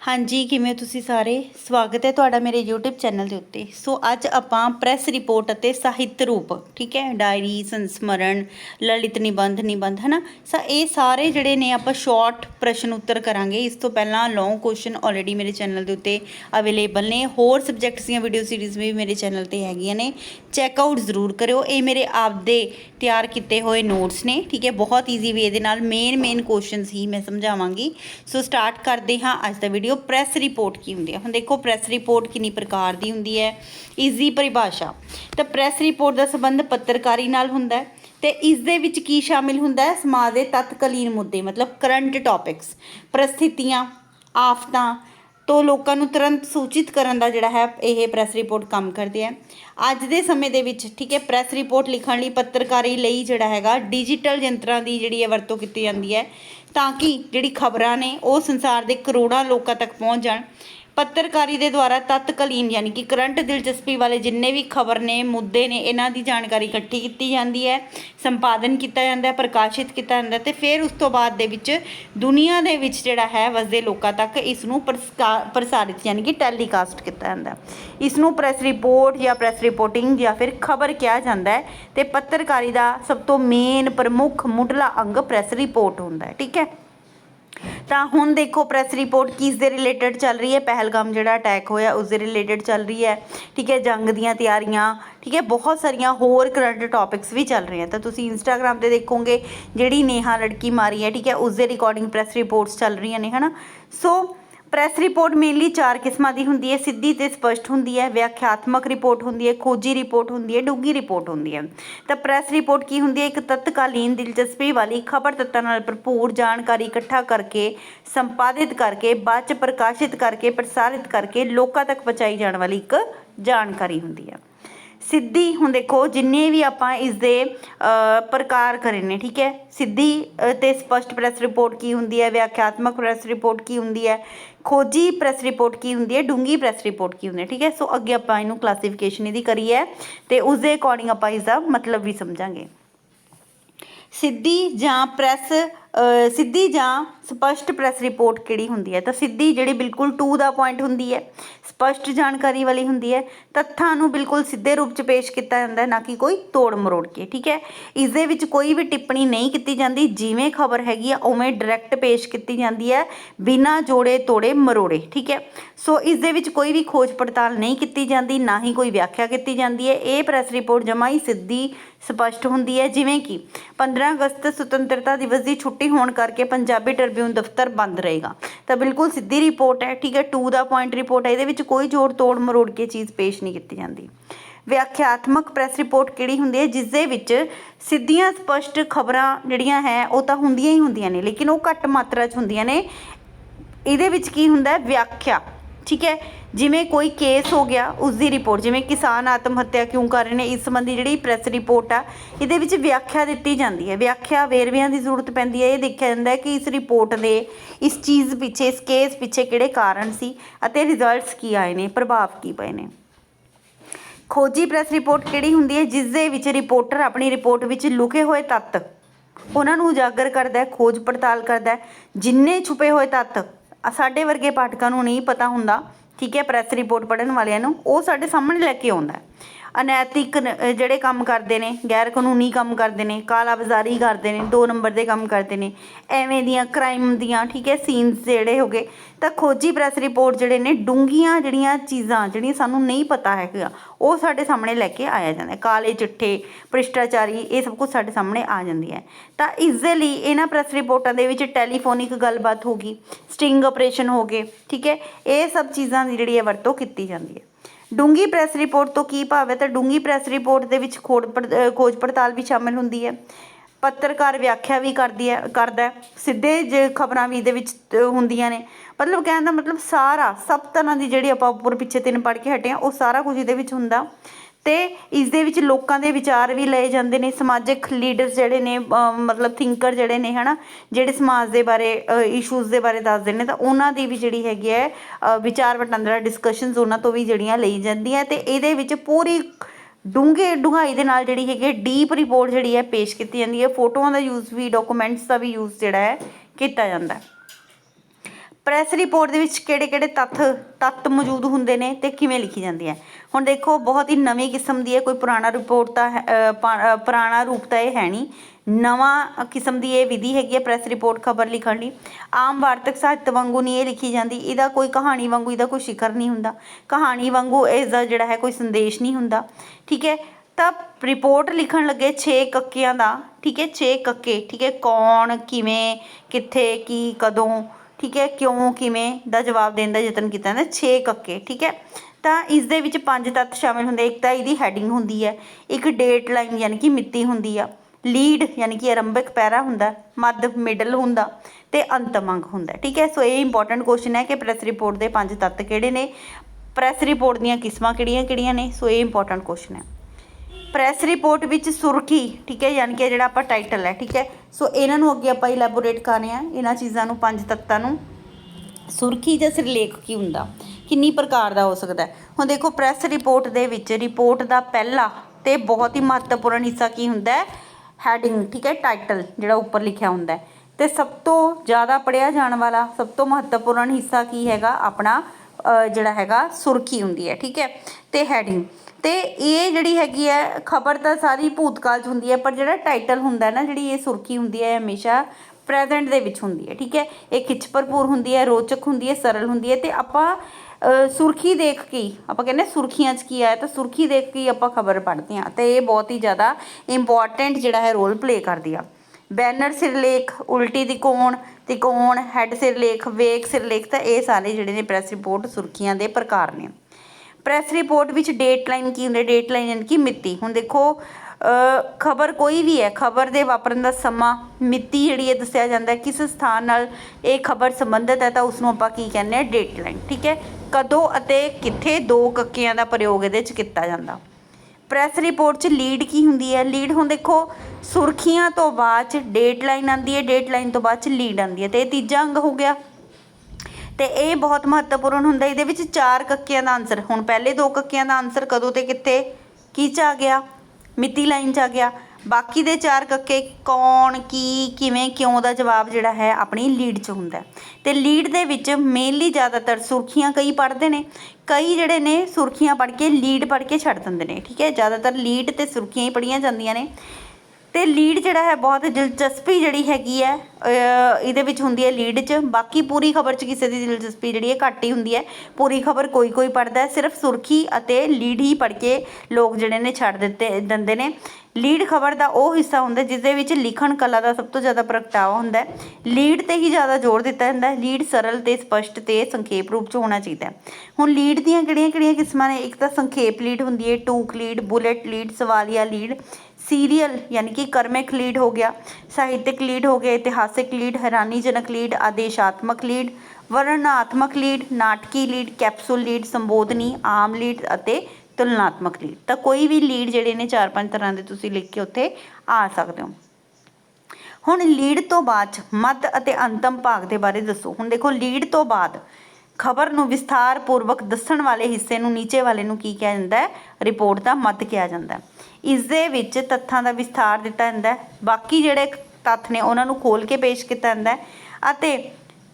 ਹਾਂਜੀ, ਕਿਵੇਂ ਹੋ ਤੁਸੀਂ ਸਾਰੇ? ਸਵਾਗਤ ਹੈ ਤੁਹਾਡਾ ਮੇਰੇ YouTube ਚੈਨਲ ਦੇ ਉੱਤੇ। ਸੋ ਅੱਜ ਆਪਾਂ ਪ੍ਰੈਸ ਰਿਪੋਰਟ ਅਤੇ ਸਾਹਿਤ ਰੂਪ, ਠੀਕ ਹੈ? ਡਾਇਰੀ, ਸੰਸਮਰਣ, ਲਲਿਤ ਨਿਬੰਧ ਨਿਬੰਧ, ਹਨਾ? ਸੋ, ਇਹ ਸਾਰੇ ਜਿਹੜੇ ਨੇ ਆਪਾਂ ਸ਼ਾਰਟ ਪ੍ਰਸ਼ਨ ਉੱਤਰ ਕਰਾਂਗੇ। ਇਸ ਤੋਂ ਪਹਿਲਾਂ ਲੌਂਗ ਕੁਐਸਚਨ ਆਲਰੇਡੀ ਮੇਰੇ ਚੈਨਲ ਦੇ ਉੱਤੇ ਅਵੇਲੇਬਲ ਨੇ। ਹੋਰ ਸਬਜੈਕਟਸ ਦੀਆਂ ਵੀਡੀਓ ਸੀਰੀਜ਼ ਵੀ ਮੇਰੇ ਚੈਨਲ ਤੇ ਹੈਗੀਆਂ ਨੇ। ਚੈੱਕ ਆਊਟ ਜ਼ਰੂਰ ਕਰਿਓ। ਇਹ ਮੇਰੇ ਆਪਦੇ ਤਿਆਰ ਕੀਤੇ ਹੋਏ ਨੋਟਸ ਨੇ, ਠੀਕ ਹੈ? ਬਹੁਤ ਈਜ਼ੀ ਵੇ ਦੇ ਨਾਲ ਮੇਨ ਮੇਨ ਕੁਐਸਚਨਸ ਹੀ ਮੈਂ ਸਮਝਾਵਾਂਗੀ। ਸੋ ਸਟਾਰਟ ਕਰਦੇ ਹਾਂ ਅੱਜ ਦਾ ਵੀਡੀਓ ਪ੍ਰੈਸ ਰਿਪੋਰਟ ਕੀ ਹੁੰਦੀ ਹੈ ਹੁਣ ਦੇਖੋ ਪ੍ਰੈਸ ਰਿਪੋਰਟ ਕਿੰਨੀ ਪ੍ਰਕਾਰ ਦੀ ਹੁੰਦੀ ਹੈ। ਈਜ਼ੀ ਪਰਿਭਾਸ਼ਾ। ਤਾਂ ਪ੍ਰੈਸ ਰਿਪੋਰਟ ਦਾ ਸੰਬੰਧ ਪੱਤਰਕਾਰੀ ਨਾਲ ਹੁੰਦਾ ਹੈ ਤੇ ਇਸ ਦੇ ਵਿੱਚ ਕੀ ਸ਼ਾਮਿਲ ਹੁੰਦਾ ਹੈ? ਸਮਾਜ ਦੇ ਤਤਕਾਲੀਨ ਮੁੱਦੇ, ਮਤਲਬ ਕਰੰਟ ਟੌਪਿਕਸ ਪ੍ਰਸਥਿਤੀਆਂ, ਆਫਤਾਂ ਤੋਂ ਲੋਕਾਂ ਨੂੰ ਤੁਰੰਤ ਸੂਚਿਤ ਕਰਨ ਦਾ ਜਿਹੜਾ ਹੈ ਇਹ ਪ੍ਰੈਸ ਰਿਪੋਰਟ ਕੰਮ ਕਰਦੇ ਹੈ। ਅੱਜ ਦੇ ਸਮੇਂ ਦੇ ਵਿੱਚ, ਠੀਕ ਹੈ ਪ੍ਰੈਸ ਰਿਪੋਰਟ ਲਿਖਣ ਲਈ ਪੱਤਰਕਾਰੀ ਲਈ ਜਿਹੜਾ ਹੈਗਾ ਡਿਜੀਟਲ ਯੰਤਰਾਂ ਦੀ ਜਿਹੜੀ ਹੈ ਵਰਤੋਂ ਕੀਤੀ ਜਾਂਦੀ ਹੈ ਤਾਂ ਕਿ ਜਿਹੜੀ ਖਬਰਾਂ ਨੇ ਉਹ ਸੰਸਾਰ ਦੇ ਕਰੋੜਾਂ ਲੋਕਾਂ ਤੱਕ ਪਹੁੰਚ ਜਾਣ। ਪੱਤਰਕਾਰੀ ਦੇ ਦੁਆਰਾ ਤਤਕਾਲੀਨ ਯਾਨੀ ਕਿ ਕਰੰਟ ਦਿਲਚਸਪੀ ਵਾਲੇ ਜਿੰਨੇ ਵੀ ਖਬਰ ਨੇ, ਮੁੱਦੇ ਨੇ, ਇਹਨਾਂ ਦੀ ਜਾਣਕਾਰੀ ਇਕੱਠੀ ਕੀਤੀ ਜਾਂਦੀ ਹੈ, ਸੰਪਾਦਨ ਕੀਤਾ ਜਾਂਦਾ ਹੈ, ਪ੍ਰਕਾਸ਼ਿਤ ਕੀਤਾ ਜਾਂਦਾ ਹੈ ਤੇ ਫਿਰ ਉਸ ਤੋਂ ਬਾਅਦ ਦੇ ਵਿੱਚ ਦੁਨੀਆ ਦੇ ਵਿੱਚ ਜਿਹੜਾ ਹੈ, ਵਸਦੇ ਲੋਕਾਂ ਤੱਕ ਇਸ ਨੂੰ ਪ੍ਰਸਕਾ- ਪ੍ਰਸਾਰਿਤ ਯਾਨੀ ਕਿ ਟੈਲੀਕਾਸਟ ਕੀਤਾ ਜਾਂਦਾ ਹੈ। ਇਸ ਨੂੰ ਪ੍ਰੈਸ ਰਿਪੋਰਟ ਜਾਂ ਪ੍ਰੈਸ ਰਿਪੋਰਟਿੰਗ ਜਾਂ ਫਿਰ ਖਬਰ ਕਿਹਾ ਜਾਂਦਾ ਹੈ ਤੇ ਪੱਤਰਕਾਰੀ ਦਾ ਸਭ ਤੋਂ ਮੇਨ ਪ੍ਰਮੁੱਖ ਮੁੱਢਲਾ ਅੰਗ ਪ੍ਰੈਸ ਰਿਪੋਰਟ ਹੁੰਦਾ ਹੈ, ਠੀਕ ਹੈ? ਤਾਂ ਹੁਣ ਦੇਖੋ ਪ੍ਰੈਸ ਰਿਪੋਰਟ ਕਿਸ ਦੇ ਰਿਲੇਟਡ ਚੱਲ ਰਹੀ ਹੈ? ਪਹਿਲਗਾਮ ਜਿਹੜਾ ਅਟੈਕ ਹੋਇਆ, ਉਸ ਦੇ ਰਿਲੇਟਡ ਚੱਲ ਰਹੀ ਹੈ। ਠੀਕ ਹੈ, ਜੰਗ ਦੀਆਂ ਤਿਆਰੀਆਂ, ਠੀਕ ਹੈ, ਬਹੁਤ ਸਾਰੀਆਂ ਹੋਰ ਕਰੰਟ ਟੌਪਿਕਸ ਵੀ ਚੱਲ ਰਹੀਆਂ। ਤਾਂ ਤੁਸੀਂ ਇੰਸਟਾਗ੍ਰam ਤੇ ਦੇਖੋਗੇ, ਜਿਹੜੀ ਨੇਹਾ ਲੜਕੀ ਮਾਰੀ ਹੈ, ਠੀਕ ਹੈ, ਉਸ ਦੇ ਰਿਕਾਰਡਿੰਗ ਪ੍ਰੈਸ ਰਿਪੋਰਟਸ ਚੱਲ ਰਹੀਆਂ ਨੇ, ਹਨਾ? ਸੋ ਪ੍ਰੈਸ ਰਿਪੋਰਟ ਮੇਨਲੀ ਚਾਰ ਕਿਸਮਾਂ ਦੀ ਹੁੰਦੀ ਹੈ। ਸਿੱਧੀ ਤੇ ਸਪਸ਼ਟ ਹੁੰਦੀ ਹੈ। ਵਿਆਖਿਆਤਮਕ ਰਿਪੋਰਟ ਹੁੰਦੀ ਹੈ, ਖੋਜੀ ਰਿਪੋਰਟ ਹੁੰਦੀ ਹੈ ਡੂੰਗੀ ਰਿਪੋਰਟ ਹੁੰਦੀ ਹੈ। ਤਾਂ ਪ੍ਰੈਸ ਰਿਪੋਰਟ ਕੀ ਹੁੰਦੀ ਹੈ? ਇੱਕ ਤਤਕਾਲੀਨ ਦਿਲਚਸਪੀ ਵਾਲੀ ਖਬਰ ਤੱਤਾਂ ਨਾਲ ਭਰਪੂਰ ਜਾਣਕਾਰੀ ਇਕੱਠਾ ਕਰਕੇ, ਸੰਪਾਦਿਤ ਕਰਕੇ, ਬਾਅਦ ਚ ਪ੍ਰਕਾਸ਼ਿਤ ਕਰਕੇ, ਪ੍ਰਸਾਰਿਤ ਕਰਕੇ ਲੋਕਾਂ ਤੱਕ ਪਹੁੰਚਾਈ ਜਾਣ ਵਾਲੀ ਇੱਕ ਜਾਣਕਾਰੀ ਹੁੰਦੀ ਹੈ। ਸਿੱਧੀ ਹੁਣ ਦੇਖੋ ਜਿੰਨੇ ਵੀ ਆਪਾਂ ਇਸ ਦੇ ਪ੍ਰਕਾਰ ਕਰੇ ਨੇ ਠੀਕ ਹੈ? ਸਿੱਧੀ ਅ, ਤੇ ਸਪਸ਼ਟ ਪ੍ਰੈਸ ਰਿਪੋਰਟ ਕੀ ਹੁੰਦੀ ਹੈ? ਵਿਆਖਿਆਤਮਕ ਪ੍ਰੈਸ ਰਿਪੋਰਟ ਕੀ ਹੁੰਦੀ ਹੈ? ਖੋਜੀ ਪ੍ਰੈਸ ਰਿਪੋਰਟ ਕੀ ਹੁੰਦੀ ਹੈ? ਡੂੰਗੀ ਪ੍ਰੈਸ ਰਿਪੋਰਟ ਕੀ ਹੁੰਦੀ ਹੈ ਠੀਕ ਹੈ? ਸੋ ਅੱਗੇ ਆਪਾਂ ਇਹਨੂੰ ਕਲਾਸੀਫਿਕੇਸ਼ਨ ਇਹਦੀ ਕਰੀ ਹੈ ਤੇ ਉਸ ਦੇ ਅਕੋਰਡਿੰਗ ਆਪਾਂ ਇਸ ਦਾ ਮਤਲਬ ਵੀ ਸਮਝਾਂਗੇ। ਸਿੱਧੀ ਜਾਂ ਪ੍ਰੈਸ ਸਿੱਧੀ ਜਾਂ ਸਪਸ਼ਟ ਪ੍ਰੈਸ ਰਿਪੋਰਟ ਕਿਹੜੀ ਹੁੰਦੀ ਹੈ? ਤਾਂ ਸਿੱਧੀ ਜਿਹੜੀ ਬਿਲਕੁਲ ਟੂ ਦਾ ਪੁਆਇੰਟ ਹੁੰਦੀ ਹੈ, ਸਪਸ਼ਟ ਜਾਣਕਾਰੀ ਵਾਲੀ ਹੁੰਦੀ ਹੈ, ਤੱਥਾਂ ਨੂੰ ਬਿਲਕੁਲ ਸਿੱਧੇ ਰੂਪ 'ਚ ਪੇਸ਼ ਕੀਤਾ ਜਾਂਦਾ ਹੈ, ਨਾ ਕਿ ਕੋਈ ਤੋੜ ਮਰੋੜ ਕੇ, ਠੀਕ ਹੈ? ਇਸ ਦੇ ਵਿੱਚ ਕੋਈ ਵੀ ਟਿੱਪਣੀ ਨਹੀਂ ਕੀਤੀ ਜਾਂਦੀ, ਜਿਵੇਂ ਖਬਰ ਹੈਗੀ ਆ, ਉਵੇਂ ਡਾਇਰੈਕਟ ਪੇਸ਼ ਕੀਤੀ ਜਾਂਦੀ ਹੈ, ਬਿਨਾਂ ਜੋੜੇ ਤੋੜੇ ਮਰੋੜੇ, ਠੀਕ ਹੈ? ਸੋ ਇਸ ਦੇ ਵਿੱਚ ਕੋਈ ਵੀ ਖੋਜ ਪੜਤਾਲ ਨਹੀਂ ਕੀਤੀ ਜਾਂਦੀ, ਨਾ ਹੀ ਕੋਈ ਵਿਆਖਿਆ ਕੀਤੀ ਜਾਂਦੀ ਹੈ। ਇਹ ਪ੍ਰੈਸ ਰਿਪੋਰਟ ਜਮਾ ਹੀ ਸਿੱਧੀ, ਸਪਸ਼ਟ ਹੁੰਦੀ ਹੈ, ਜਿਵੇਂ ਕਿ 15 ਅਗਸਤ ਸੁਤੰਤਰਤਾ ਦਿਵਸ ਦੀ ਛੁੱਟੀ ਹੋਣ ਕਰਕੇ ਪੰਜਾਬੀ ਟ੍ਰਿਬਿਊਨ ਦਫ਼ਤਰ ਬੰਦ ਰਹੇਗਾ। ਤਾਂ ਬਿਲਕੁਲ ਸਿੱਧੀ ਰਿਪੋਰਟ ਹੈ, ਠੀਕ ਹੈ 2 ਦਾ ਪੁਆਇੰਟ ਰਿਪੋਰਟ ਹੈ, ਇਹਦੇ ਵਿੱਚ ਕੋਈ ਜੋੜ ਤੋੜ ਮਰੋੜ ਕੇ ਚੀਜ਼ ਪੇਸ਼ ਨਹੀਂ ਕੀਤੀ ਜਾਂਦੀ। ਵਿਆਖਿਆਤਮਕ ਪ੍ਰੈਸ ਰਿਪੋਰਟ ਕਿਹੜੀ ਹੁੰਦੀ ਹੈ ਜਿਸ ਦੇ ਵਿੱਚ ਸਿੱਧੀਆਂ ਸਪਸ਼ਟ ਖਬਰਾਂ ਜਿਹੜੀਆਂ ਹੈ, ਉਹ ਤਾਂ ਹੁੰਦੀਆਂ ਹੀ ਹੁੰਦੀਆਂ ਨੇ, ਲੇਕਿਨ ਉਹ ਘੱਟ ਮਾਤਰਾ 'ਚ ਹੁੰਦੀਆਂ ਨੇ। ਇਹਦੇ ਵਿੱਚ ਕੀ ਹੁੰਦਾ ਹੈ, ਵਿਆਖਿਆ, ਠੀਕ ਹੈ। ਜਿਵੇਂ ਕੋਈ ਕੇਸ ਹੋ ਗਿਆ ਉਸ ਦੀ ਰਿਪੋਰਟ ਜਿਵੇਂ ਕਿਸਾਨ ਆਤਮ ਹੱਤਿਆ ਕਿਉਂ ਕਰ ਰਹੇ ਨੇ, ਇਸ ਸੰਬੰਧੀ ਜਿਹੜੀ ਪ੍ਰੈਸ ਰਿਪੋਰਟ ਆ, ਇਹਦੇ ਵਿੱਚ ਵਿਆਖਿਆ ਦਿੱਤੀ ਜਾਂਦੀ ਹੈ। ਵਿਆਖਿਆ ਵੇਰਵਿਆਂ ਦੀ ਜ਼ਰੂਰਤ ਪੈਂਦੀ ਹੈ। ਇਹ ਦੇਖਿਆ ਜਾਂਦਾ ਹੈ ਕਿ ਇਸ ਰਿਪੋਰਟ ਦੇ ਇਸ ਚੀਜ਼ ਪਿੱਛੇ, ਇਸ ਕੇਸ ਪਿੱਛੇ ਕਿਹੜੇ ਕਾਰਨ ਸੀ ਅਤੇ ਰਿਜ਼ਲਟਸ ਕੀ ਆਏ ਨੇ, ਪ੍ਰਭਾਵ ਕੀ ਪਏ ਨੇ। ਖੋਜੀ ਪ੍ਰੈਸ ਰਿਪੋਰਟ ਕਿਹੜੀ ਹੁੰਦੀ ਹੈ, ਜਿਸ ਦੇ ਵਿੱਚ ਰਿਪੋਰਟਰ ਆਪਣੀ ਰਿਪੋਰਟ ਵਿੱਚ ਲੁਕੇ ਹੋਏ ਤੱਤ, ਉਹਨਾਂ ਨੂੰ ਉਜਾਗਰ ਕਰਦਾ ਹੈ, ਖੋਜ ਪੜਤਾਲ ਕਰਦਾ ਹੈ। ਜਿੰਨੇ ਛੁਪੇ ਹੋਏ ਤੱਤ, ਸਾਡੇ ਵਰਗੇ ਪਾਠਕਾਂ ਨੂੰ ਨਹੀਂ ਪਤਾ ਹੁੰਦਾ ਠੀਕ ਹੈ ਪ੍ਰੈਸ ਰਿਪੋਰਟ ਪੜ੍ਹਨ ਵਾਲਿਆਂ ਨੂੰ ਉਹ ਸਾਡੇ ਸਾਹਮਣੇ ਲੈ ਕੇ ਆਉਂਦਾ ਅਨੈਤਿਕ ਜਿਹੜੇ ਕੰਮ ਕਰਦੇ ਨੇ, ਗੈਰ ਕਾਨੂੰਨੀ ਕੰਮ ਕਰਦੇ ਨੇ ਕਾਲਾ ਬਾਜ਼ਾਰੀ ਕਰਦੇ ਨੇ, ਦੋ ਨੰਬਰ ਦੇ ਕੰਮ ਕਰਦੇ ਨੇ, ਐਵੇਂ ਦੀਆਂ ਕ੍ਰਾਈਮ ਦੀਆਂ, ਠੀਕ ਹੈ ਸੀਨਸ ਜਿਹੜੇ ਹੋਗੇ ਤਾਂ ਖੋਜੀ ਪ੍ਰੈਸ ਰਿਪੋਰਟ ਜਿਹੜੇ ਨੇ, ਡੂੰਘੀਆਂ ਜਿਹੜੀਆਂ ਚੀਜ਼ਾਂ, ਜਿਹੜੀਆਂ ਸਾਨੂੰ ਨਹੀਂ ਪਤਾ ਹੈਗਾ ਉਹ ਸਾਡੇ ਸਾਹਮਣੇ ਲੈ ਕੇ ਆਇਆ ਜਾਂਦਾ ਕਾਲੇ ਚਿੱਠੇ, ਭ੍ਰਿਸ਼ਟਾਚਾਰੀ, ਇਹ ਸਭ ਕੁਝ ਸਾਡੇ ਸਾਹਮਣੇ ਆ ਜਾਂਦੀ ਹੈ। ਤਾਂ ਇਸ ਦੇ ਲਈ ਇਹਨਾਂ ਪ੍ਰੈਸ ਰਿਪੋਰਟਾਂ ਦੇ ਵਿੱਚ ਟੈਲੀਫੋਨਿਕ ਗੱਲਬਾਤ ਹੋਗੀ ਸਟਿੰਗ ਆਪਰੇਸ਼ਨ ਹੋ ਗਏ, ਠੀਕ ਹੈ, ਇਹ ਸਭ ਚੀਜ਼ਾਂ ਦੀ ਜਿਹੜੀ ਹੈ ਵਰਤੋਂ ਕੀਤੀ ਜਾਂਦੀ ਹੈ। ਡੂੰਗੀ ਪ੍ਰੈਸ ਰਿਪੋਰਟ ਤੋਂ ਕੀ ਭਾਵ ਹੈ? ਤਾਂ ਡੂੰਗੀ ਪ੍ਰੈਸ ਰਿਪੋਰਟ ਦੇ ਵਿੱਚ ਖੋੜ ਪੜ- ਖੋਜ ਪੜਤਾਲ ਵੀ ਸ਼ਾਮਿਲ ਹੁੰਦੀ ਹੈ। ਪੱਤਰਕਾਰ ਵਿਆਖਿਆ ਵੀ ਕਰਦੀ ਹੈ, ਕਰਦਾ ਸਿੱਧੇ ਜੇ ਖਬਰਾਂ ਵੀ ਇਹਦੇ ਵਿੱਚ ਹੁੰਦੀਆਂ ਨੇ। ਮਤਲਬ ਕਹਿਣ ਦਾ ਮਤਲਬ ਸਾਰਾ, ਸਭ ਤਰ੍ਹਾਂ ਦੀ ਜਿਹੜੀ ਆਪਾਂ ਉੱਪਰ ਪਿੱਛੇ ਤਿੰਨ ਪੜ੍ਹ ਕੇ ਹਟੇ ਆ ਉਹ ਸਾਰਾ ਕੁਝ ਇਹਦੇ ਵਿੱਚ ਹੁੰਦਾ। ਤੇ ਇਸ ਦੇ ਵਿੱਚ ਲੋਕਾਂ ਦੇ ਵਿਚਾਰ ਵੀ ਲਏ ਜਾਂਦੇ ਨੇ, ਸਮਾਜਿਕ ਲੀਡਰਸ ਜਿਹੜੇ ਨੇ ਮਤਲਬ ਥਿੰਕਰ ਜਿਹੜੇ ਨੇ, ਹਨਾ, ਜਿਹੜੇ ਸਮਾਜ ਦੇ ਬਾਰੇ ਇਸ਼ੂਜ਼ ਦੇ ਬਾਰੇ ਦੱਸਦੇ ਨੇ, ਤਾਂ ਉਹਨਾਂ ਦੀ ਵੀ ਜਿਹੜੀ ਹੈਗੀ ਹੈ ਵਿਚਾਰ ਵਟਾਂਦਰਾ ਡਿਸਕਸ਼ਨਸ ਉਹਨਾਂ ਤੋਂ ਵੀ ਜਿਹੜੀਆਂ ਲਈ ਜਾਂਦੀਆਂ ਤੇ ਇਹਦੇ ਵਿੱਚ ਪੂਰੀ ਡੂੰਘੇ ਡੂੰਘਾਈ ਦੇ ਨਾਲ ਜਿਹੜੀ ਹੈਗੀ ਡੀਪ ਰਿਪੋਰਟ ਜਿਹੜੀ ਹੈ ਪੇਸ਼ ਕੀਤੀ ਜਾਂਦੀ ਹੈ, ਫੋਟੋਆਂ ਦਾ ਯੂਜ਼ ਵੀ ਡਾਕੂਮੈਂਟਸ ਦਾ ਵੀ ਯੂਜ਼ ਜਿਹੜਾ ਹੈ ਕੀਤਾ ਜਾਂਦਾ ਹੈ। ਪ੍ਰੈਸ ਰਿਪੋਰਟ ਦੇ ਵਿੱਚ ਕਿਹੜੇ-ਕਿਹੜੇ ਤੱਥ, ਤੱਤ ਮੌਜੂਦ ਹੁੰਦੇ ਨੇ ਤੇ ਕਿਵੇਂ ਲਿਖੀ ਜਾਂਦੀ ਹੈ? ਹੁਣ ਦੇਖੋ, ਬਹੁਤ ਹੀ ਨਵੀਂ ਕਿਸਮ ਦੀ ਹੈ ਕੋਈ ਪੁਰਾਣਾ ਰਿਪੋਰਟ ਤਾਂ ਹੈ- ਪਾ- ਪੁਰਾਣਾ ਰੂਪ ਤਾਂ ਇਹ ਹੈ ਨਹੀਂ। ਨਵਾਂ ਕਿਸਮ ਦੀ ਇਹ ਵਿਧੀ ਹੈਗੀ ਹੈ ਪ੍ਰੈਸ ਰਿਪੋਰਟ ਖਬਰ ਲਿਖਣ ਲਈ। ਆਮ ਵਾਰਤਕ ਸਾਹਿਤ ਵਾਂਗੂ ਨਹੀਂ ਇਹ ਲਿਖੀ ਜਾਂਦੀ। ਇਹਦਾ ਕੋਈ ਕਹਾਣੀ ਵਾਂਗੂ, ਇਹਦਾ ਕੋਈ ਸ਼ਿਖਰ ਨਹੀਂ ਹੁੰਦਾ। ਕਹਾਣੀ ਵਾਂਗੂ ਇਸ ਦਾ ਜਿਹੜਾ ਹੈ ਕੋਈ ਸੰਦੇਸ਼ ਨਹੀਂ ਹੁੰਦਾ। ਠੀਕ ਹੈ? ਤਾਂ ਰਿਪੋਰਟ ਲਿਖਣ ਲੱਗੇ 6 ਕੱਕਿਆਂ ਦਾ। ਠੀਕ ਹੈ? 6 ਕੱਕੇ। ਠੀਕ ਹੈ? ਕੌਣ, ਕਿਵੇਂ, ਕਿੱਥੇ, ਕੀ, ਕਦੋਂ? ਠੀਕ ਹੈ? ਕਿਉਂ, ਕਿਵੇਂ? ਦਾ ਜਵਾਬ ਦੇਣ ਦਾ ਯਤਨ ਕੀਤਾ ਜਾਂਦਾ। 6 ਕੱਕੇ। ਠੀਕ ਹੈ? ਤਾਂ ਇਸ ਦੇ ਵਿੱਚ ਪੰਜ ਤੱਤ ਸ਼ਾਮਿਲ ਹੁੰਦੇ ਇੱਕ ਤਾਂ ਇਹਦੀ ਹੈਡਿੰਗ ਹੁੰਦੀ ਹੈ, ਇੱਕ ਡੇਟ ਲਾਈਨ ਯਾਨੀ ਕਿ ਮਿਤੀ ਹੁੰਦੀ ਆ ਲੀਡ ਯਾਨੀ ਕਿ ਆਰੰਭਕ ਪੈਰਾ ਹੁੰਦਾ, ਮੱਧ ਮਿਡਲ ਹੁੰਦਾ ਤੇ ਅੰਤਮ ਅੰਗ ਹੁੰਦਾ। ਠੀਕ ਹੈ, ਸੋ ਇਹ ਇੰਪੋਰਟੈਂਟ ਕੁਐਸਚਨ ਹੈ ਕਿ ਪ੍ਰੈਸ ਰਿਪੋਰਟ ਦੇ ਪੰਜ ਤੱਤ ਕਿਹੜੇ ਨੇ? ਪ੍ਰੈਸ ਰਿਪੋਰਟ ਦੀਆਂ ਕਿਸਮਾਂ ਕਿਹੜੀਆਂ ਕਿਹੜੀਆਂ ਨੇ? ਸੋ ਇਹ ਇੰਪੋਰਟੈਂਟ ਕੁਐਸਚਨ ਹੈ। ਪ੍ਰੈਸ ਰਿਪੋਰਟ ਵਿੱਚ ਸੁਰਖੀ, ਠੀਕ ਹੈ, ਯਾਨੀ ਕਿ ਜਿਹੜਾ ਆਪਾਂ ਟਾਈਟਲ ਹੈ, ਠੀਕ ਹੈ। ਸੋ ਇਹਨਾਂ ਨੂੰ ਅੱਗੇ ਆਪਾਂ ਇਲੈਬੋਰੇਟ ਕਰਨੇ ਆ, ਇਹਨਾਂ ਚੀਜ਼ਾਂ ਨੂੰ, ਪੰਜ ਤੱਤਾਂ ਨੂੰ। ਸੁਰਖੀ ਜਾਂ ਸਿਰਲੇਖ ਕੀ ਹੁੰਦਾ? ਕਿੰਨੀ ਪ੍ਰਕਾਰ ਦਾ ਹੋ ਸਕਦਾ ਹੁਣ ਦੇਖੋ ਪ੍ਰੈਸ ਰਿਪੋਰਟ ਦੇ ਵਿੱਚ ਰਿਪੋਰਟ ਦਾ ਪਹਿਲਾ ਤੇ ਬਹੁਤ ਹੀ ਮਹੱਤਵਪੂਰਨ ਹਿੱਸਾ ਕੀ ਹੁੰਦਾ ਹੈ? ਹੈਡਿੰਗ ਠੀਕ ਹੈ ਟਾਈਟਲ ਜਿਹੜਾ ਉੱਪਰ ਲਿਖਿਆ ਹੁੰਦਾ ਹੈ। ਤੇ ਸਭ ਤੋਂ ਜ਼ਿਆਦਾ ਪੜਿਆ ਜਾਣ ਵਾਲਾ, ਸਭ ਤੋਂ ਮਹੱਤਵਪੂਰਨ ਹਿੱਸਾ ਕੀ ਹੈਗਾ? ਆਪਣਾ ਜਿਹੜਾ ਹੈਗਾ, ਸੁਰਖੀ ਹੁੰਦੀ ਹੈ, ਠੀਕ ਹੈ। ਤੇ ਹੈਡਿੰਗ ਤੇ ਇਹ ਜਿਹੜੀ ਹੈਗੀ ਹੈ, ਖਬਰ ਤਾਂ ਸਾਰੀ ਭੂਤਕਾਲ 'ਚ ਹੁੰਦੀ ਹੈ, ਪਰ ਜਿਹੜਾ ਟਾਈਟਲ ਹੁੰਦਾ ਨਾ, ਜਿਹੜੀ ਇਹ ਸੁਰਖੀ ਹੁੰਦੀ ਹੈ ਹਮੇਸ਼ਾ ਪ੍ਰੈਜ਼ੈਂਟ ਦੇ ਵਿੱਚ ਹੁੰਦੀ ਹੈ, ਠੀਕ ਹੈ। ਇਹ ਖਿੱਚ ਭਰਪੂਰ ਹੁੰਦੀ ਹੈ, ਰੋਚਕ ਹੁੰਦੀ ਹੈ, ਸਰਲ ਹੁੰਦੀ ਹੈ ਤੇ ਆਪਾਂ ਸੁਰਖੀ ਦੇਖ ਕੇ ਹੀ, ਆਪਾਂ ਕਹਿੰਦੇ ਹਾਂ ਸੁਰਖੀਆਂ 'ਚ ਕੀ ਆਇਆ ਤਾਂ ਸੁਰਖੀ ਦੇਖ ਕੇ ਹੀ ਆਪਾਂ ਖਬਰ ਪੜ੍ਹਦੇ ਹਾਂ। ਤੇ ਇਹ ਬਹੁਤ ਹੀ ਜ਼ਿਆਦਾ ਇੰਪੋਰਟੈਂਟ ਜਿਹੜਾ ਹੈ ਰੋਲ ਪਲੇ ਕਰਦੀ ਆ। ਬੈਨਰ ਸਿਰਲੇਖ ਉਲਟੀ ਤਿਕੋਣ ਤਿਕੋਣ ਹੈੱਡ ਸਿਰਲੇਖ ਵੇਗ ਸਿਰਲੇਖ ਤਾਂ ਇਹ ਸਾਰੇ ਜਿਹੜੇ ਨੇ ਪ੍ਰੈਸ ਰਿਪੋਰਟ ਸੁਰਖੀਆਂ ਦੇ ਪ੍ਰਕਾਰ ਨੇ। ਪ੍ਰੈਸ ਰਿਪੋਰਟ ਵਿੱਚ ਡੇਟ ਲਾਈਨ ਕੀ ਹੁੰਦੇ? ਡੇਟ ਲਾਈਨ ਯਾਨੀ ਕਿ ਮਿਤੀ। ਹੁਣ ਦੇਖੋ ਖਬਰ ਕੋਈ ਵੀ ਹੈ ਖਬਰ ਦੇ ਵਾਪਰਨ ਦਾ ਸਮਾਂ ਮਿਤੀ ਜਿਹੜੀ ਹੈ ਦੱਸਿਆ ਜਾਂਦਾ ਕਿਸ ਸਥਾਨ ਨਾਲ ਇਹ ਖਬਰ ਸੰਬੰਧਿਤ ਹੈ ਤਾਂ ਉਸ ਨੂੰ ਆਪਾਂ ਕੀ ਕਹਿੰਦੇ ਆ ਡੇਟ ਲਾਈਨ ਠੀਕ ਹੈ? ਕਦੋਂ ਅਤੇ ਕਿੱਥੇ ਦੋ ਕੱਕਿਆਂ ਦਾ ਪ੍ਰਯੋਗ ਇਹਦੇ 'ਚ ਕੀਤਾ ਜਾਂਦਾ। ਪ੍ਰੈਸ ਰਿਪੋਰਟ 'ਚ ਲੀਡ ਕੀ ਹੁੰਦੀ ਹੈ? ਲੀਡ ਹੁਣ ਦੇਖੋ, ਸੁਰਖੀਆਂ ਤੋਂ ਬਾਅਦ 'ਚ ਡੇਟ ਲਾਈਨ ਆਉਂਦੀ ਹੈ ਡੇਟ ਲਾਈਨ ਤੋਂ ਬਾਅਦ 'ਚ ਲੀਡ ਆਉਂਦੀ ਹੈ। ਤੇ ਇਹ ਤੀਜਾ ਅੰਗ ਹੋ ਗਿਆ। ਤੇ ਇਹ ਬਹੁਤ ਮਹੱਤਵਪੂਰਨ ਹੁੰਦਾ, ਇਹਦੇ ਵਿੱਚ ਚਾਰ ਕੱਕਿਆਂ ਦਾ ਆਨਸਰ ਹੁਣ ਪਹਿਲੇ ਦੋ ਕੱਕਿਆਂ ਦਾ ਆਨਸਰ ਕਦੋਂ ਤੇ ਕਿੱਥੇ? ਕੀ ਚ ਆ ਗਿਆ? ਮਿਤੀ ਲਾਈਨ ਚ ਆ ਗਿਆ। ਬਾਕੀ ਦੇ ਚਾਰ ਕੱਕੇ ਕੌਣ, ਕੀ, ਕਿਵੇਂ, ਕਿਉਂ ਦਾ ਜਵਾਬ ਜਿਹੜਾ ਹੈ ਆਪਣੀ ਲੀਡ ਚ ਹੁੰਦਾ ਹੈ। ਤੇ ਲੀਡ ਦੇ ਵਿੱਚ ਮੇਨਲੀ ਜ਼ਿਆਦਾਤਰ ਸੁਰਖੀਆਂ ਕਈ ਪੜ੍ਹਦੇ ਨੇ, ਕਈ ਜਿਹੜੇ ਨੇ ਸੁਰਖੀਆਂ ਪੜ੍ਹ ਕੇ, ਲੀਡ ਪੜ੍ਹ ਕੇ ਛੱਡ ਦਿੰਦੇ ਨੇ, ਠੀਕ ਹੈ ਜ਼ਿਆਦਾਤਰ ਲੀਡ ਤੇ ਸੁਰਖੀਆਂ ਹੀ ਪੜ੍ਹੀਆਂ ਜਾਂਦੀਆਂ ਨੇ ਤੇ ਲੀਡ ਜਿਹੜਾ ਹੈ ਬਹੁਤ ਦਿਲਚਸਪੀ ਜਿਹੜੀ ਹੈਗੀ ਹੈ ਇਹਦੇ ਵਿੱਚ ਹੁੰਦੀ ਹੈ ਲੀਡ 'ਚ। ਬਾਕੀ ਪੂਰੀ ਖਬਰ 'ਚ ਕਿਸੇ ਦੀ ਦਿਲਚਸਪੀ ਜਿਹੜੀ ਹੈ ਘੱਟ ਹੀ ਹੁੰਦੀ ਹੈ। ਪੂਰੀ ਖਬਰ ਕੋਈ ਕੋਈ ਪੜ੍ਹਦਾ ਸਿਰਫ ਸੁਰਖੀ ਅਤੇ ਲੀਡ ਹੀ ਪੜ੍ਹ ਕੇ ਲੋਕ ਜਿਹੜੇ ਨੇ ਛੱਡ ਦਿੱਤੇ, ਦਿੰਦੇ ਨੇ। ਲੀਡ ਖਬਰ ਦਾ ਉਹ ਹਿੱਸਾ ਹੁੰਦਾ ਜਿਸ ਦੇ ਵਿੱਚ ਲਿਖਣ ਕਲਾ ਦਾ ਸਭ ਤੋਂ ਜ਼ਿਆਦਾ ਪ੍ਰਗਟਾਵਾ ਹੁੰਦਾ ਲੀਡ ਤੇ ਹੀ ਜ਼ਿਆਦਾ ਜ਼ੋਰ ਦਿੱਤਾ ਜਾਂਦਾ ਲੀਡ ਸਰਲ ਤੇ ਸਪਸ਼ਟ ਤੇ ਸੰਖੇਪ ਰੂਪ 'ਚ ਹੋਣਾ ਚਾਹੀਦਾ ਹੁਣ ਲੀਡ ਦੀਆਂ ਕਿਹੜੀਆਂ-ਕਿਹੜੀਆਂ ਕਿਸਮਾਂ ਨੇ? ਇੱਕ ਤਾਂ ਸੰਖੇਪ ਲੀਡ ਹੁੰਦੀ ਹੈ, ਟੂਕ ਲੀਡ ਬੁਲੇਟ ਲੀਡ ਸਵਾਲੀਆ ਲੀਡ ਸੀਰੀਅਲ ਯਾਨੀ ਕਿ ਕਰਮਿਕ ਲੀਡ ਹੋ ਗਿਆ, ਸਾਹਿਤਿਕ ਲੀਡ ਹੋ ਗਿਆ, ਇਤਿਹਾਸਿਕ ਲੀਡ ਹੈਰਾਨੀਜਨਕ ਲੀਡ ਆਦੇਸ਼ਾਤਮਕ ਲੀਡ ਵਰਣਨਾਤਮਕ ਲੀਡ ਨਾਟਕੀ ਲੀਡ ਕੈਪਸੂਲ ਲੀਡ ਸੰਬੋਧਨੀ, ਆਮ ਲੀਡ ਅਤੇ ਤੁਲਨਾਤਮਕ ਲੀਡ ਤਾਂ ਕੋਈ ਵੀ ਲੀਡ ਜਿਹੜੇ ਨੇ ਚਾਰ ਪੰਜ ਤਰ੍ਹਾਂ ਦੇ ਤੁਸੀਂ ਲਿਖ ਕੇ ਉੱਥੇ ਆ ਸਕਦੇ ਹੋ। ਹੁਣ ਲੀਡ ਤੋਂ ਬਾਅਦ ਮੱਧ ਅਤੇ ਅੰਤਮ ਭਾਗ ਦੇ ਬਾਰੇ ਦੱਸੋ। ਹੁਣ ਦੇਖੋ, ਲੀਡ ਤੋਂ ਬਾਅਦ ਖਬਰ ਨੂੰ ਵਿਸਥਾਰ ਪੂਰਵਕ ਦੱਸਣ ਵਾਲੇ ਹਿੱਸੇ ਨੂੰ ਨੀਚੇ ਵਾਲੇ ਨੂੰ ਕੀ ਕਿਹਾ ਜਾਂਦਾ ਹੈ? ਰਿਪੋਰਟ ਦਾ ਮੱਧ ਕਿਹਾ ਜਾਂਦਾ ਹੈ। ਇਸ ਦੇ ਵਿੱਚ ਤੱਥਾਂ ਦਾ ਵਿਸਥਾਰ ਦਿੱਤਾ ਜਾਂਦਾ ਹੈ। ਬਾਕੀ ਜਿਹੜੇ ਤੱਥ ਨੇ, ਉਹਨਾਂ ਨੂੰ ਖੋਲ ਕੇ ਪੇਸ਼ ਕੀਤਾ ਜਾਂਦਾ ਹੈ ਅਤੇ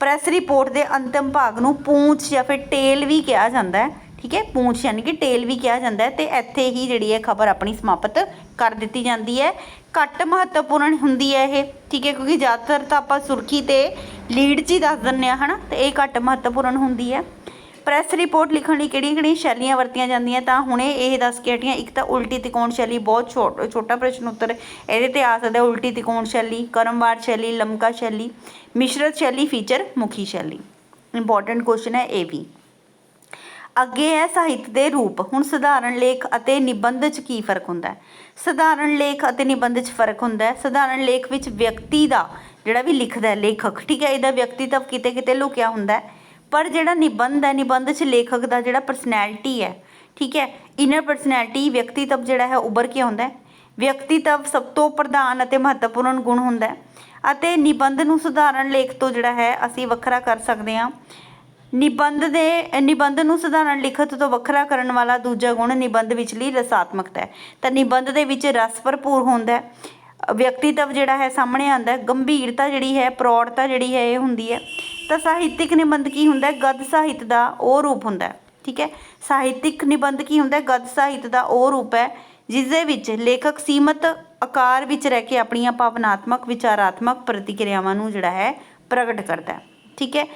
ਪ੍ਰੈਸ ਰਿਪੋਰਟ ਦੇ ਅੰਤਿਮ ਭਾਗ ਨੂੰ ਪੂੰਛ ਜਾਂ ਫਿਰ ਟੇਲ ਵੀ ਕਿਹਾ ਜਾਂਦਾ ਹੈ। ਠੀਕ ਹੈ? ਪੂੰਛ ਯਾਨੀ ਕਿ ਟੇਲ ਵੀ ਕਿਹਾ ਜਾਂਦਾ ਹੈ ਤੇ ਇੱਥੇ ਹੀ ਜਿਹੜੀ ਹੈ ਖਬਰ ਆਪਣੀ ਸਮਾਪਤ ਕਰ ਦਿੱਤੀ ਜਾਂਦੀ ਹੈ। ਘੱਟ ਮਹੱਤਵਪੂਰਨ ਹੁੰਦੀ ਹੈ ਇਹ, ਠੀਕ ਹੈ? ਕਿਉਂਕਿ ਜ਼ਿਆਦਾਤਰ ਤਾਂ ਆਪਾਂ ਸੁਰਖੀ ਤੇ ਲੀਡ 'ਚ ਹੀ ਦੱਸ ਦਿੰਨੇ ਆ ਹਨਾ? ਤੇ ਇਹ ਘੱਟ ਮਹੱਤਵਪੂਰਨ ਹੁੰਦੀ ਹੈ। ਪ੍ਰੈਸ ਰਿਪੋਰਟ ਲਿਖਣ ਲਈ ਕਿਹੜੀਆਂ ਕਿਹੜੀਆਂ ਸ਼ੈਲੀਆਂ ਵਰਤੀਆਂ ਜਾਂਦੀਆਂ? ਤਾਂ ਹੁਣੇ ਇਹ ਦੱਸ ਕੇ ਹਟੀਆਂ ਇੱਕ ਤਾਂ ਉਲਟੀ ਤਿਕੋਣ ਸ਼ੈਲੀ ਬਹੁਤ ਛੋਟ ਛੋਟਾ ਪ੍ਰਸ਼ਨ ਉੱਤਰ, ਇਹਦੇ ਤੇ ਆ ਸਕਦਾ ਉਲਟੀ ਤਿਕੋਣ ਸ਼ੈਲੀ, ਕਰਮਵਾਰ ਸ਼ੈਲੀ, ਲਮਕਾ ਸ਼ੈਲੀ, ਮਿਸ਼ਰਤ ਸ਼ੈਲੀ ਫੀਚਰ ਮੁਖੀ ਸ਼ੈਲੀ। ਇੰਪੋਰਟੈਂਟ ਕੁਐਸਚਨ ਹੈ ਇਹ ਵੀ। ਅੱਗੇ ਹੈ ਸਾਹਿਤ ਦੇ ਰੂਪ। ਹੁਣ ਸਧਾਰਨ ਲੇਖ ਅਤੇ ਨਿਬੰਧ 'ਚ ਕੀ ਫ਼ਰਕ ਹੁੰਦਾ ਹੈ? ਸਧਾਰਨ ਲੇਖ ਅਤੇ ਨਿਬੰਧ 'ਚ ਫ਼ਰਕ ਹੁੰਦਾ ਹੈ। ਸਧਾਰਨ ਲੇਖ ਵਿੱਚ ਵਿਅਕਤੀ ਦਾ ਜਿਹੜਾ ਵੀ ਲਿਖਦਾ ਹੈ, ਲੇਖਕ, ਠੀਕ ਹੈ, ਇਹਦਾ ਵਿਅਕਤੀਤਵ ਕਿਤੇ ਕਿਤੇ ਲੁਕਿਆ ਹੁੰਦਾ ਹੈ। ਪਰ ਜਿਹੜਾ ਨਿਬੰਧ ਹੈ, ਨਿਬੰਧ 'ਚ ਲੇਖਕ ਦਾ ਜਿਹੜਾ ਪਰਸਨੈਲਿਟੀ ਹੈ, ਠੀਕ ਹੈ ਇਨਰ ਪਰਸਨੈਲਿਟੀ ਵਿਅਕਤੀਤਵ ਜਿਹੜਾ ਹੈ ਉੱਭਰ ਕੇ ਆਉਂਦਾ ਹੈ। ਵਿਅਕਤੀਤਵ ਸਭ ਤੋਂ ਪ੍ਰਧਾਨ ਅਤੇ ਮਹੱਤਵਪੂਰਨ ਗੁਣ ਹੁੰਦਾ ਹੈ। ਅਤੇ ਨਿਬੰਧ ਨੂੰ ਸਧਾਰਨ ਲੇਖ ਤੋਂ ਜਿਹੜਾ ਹੈ, ਅਸੀਂ ਵੱਖਰਾ ਕਰ ਸਕਦੇ ਹਾਂ। ਨਿਬੰਧ ਦੇ ਨਿਬੰਧ ਨੂੰ ਸਧਾਰਨ ਲਿਖਤ ਤੋਂ ਵੱਖਰਾ ਕਰਨ ਵਾਲਾ ਦੂਜਾ ਗੁਣ ਨਿਬੰਧ ਵਿਚਲੀ ਰਸਾਤਮਕਤਾ ਹੈ। ਤਾਂ ਨਿਬੰਧ ਦੇ ਵਿੱਚ ਰਸ ਭਰਪੂਰ ਹੁੰਦਾ ਹੈ। ਵਿਅਕਤੀਤਵ ਜਿਹੜਾ ਹੈ, ਸਾਹਮਣੇ ਆਉਂਦਾ ਗੰਭੀਰਤਾ ਜਿਹੜੀ ਹੈ, ਪ੍ਰੌੜਤਾ ਜਿਹੜੀ ਹੈ, ਇਹ ਹੁੰਦੀ ਹੈ। ਤਾਂ ਸਾਹਿਤਿਕ ਨਿਬੰਧ ਕੀ ਹੁੰਦਾ ਗਦ ਸਾਹਿਤ ਦਾ ਉਹ ਰੂਪ ਹੁੰਦਾ ਠੀਕ ਹੈ? ਸਾਹਿਤਿਕ ਨਿਬੰਧ ਕੀ ਹੁੰਦਾ ਗਦ ਸਾਹਿਤ ਦਾ ਉਹ ਰੂਪ ਹੈ ਜਿਸ ਦੇ ਵਿੱਚ ਲੇਖਕ ਸੀਮਤ ਆਕਾਰ ਵਿੱਚ ਰਹਿ ਕੇ ਆਪਣੀਆਂ ਭਾਵਨਾਤਮਕ, ਵਿਚਾਰਾਤਮਕ ਪ੍ਰਤੀਕਿਰਿਆਵਾਂ ਨੂੰ ਜਿਹੜਾ ਹੈ, ਪ੍ਰਗਟ ਕਰਦਾ ਹੈ। ਠੀਕ ਹੈ?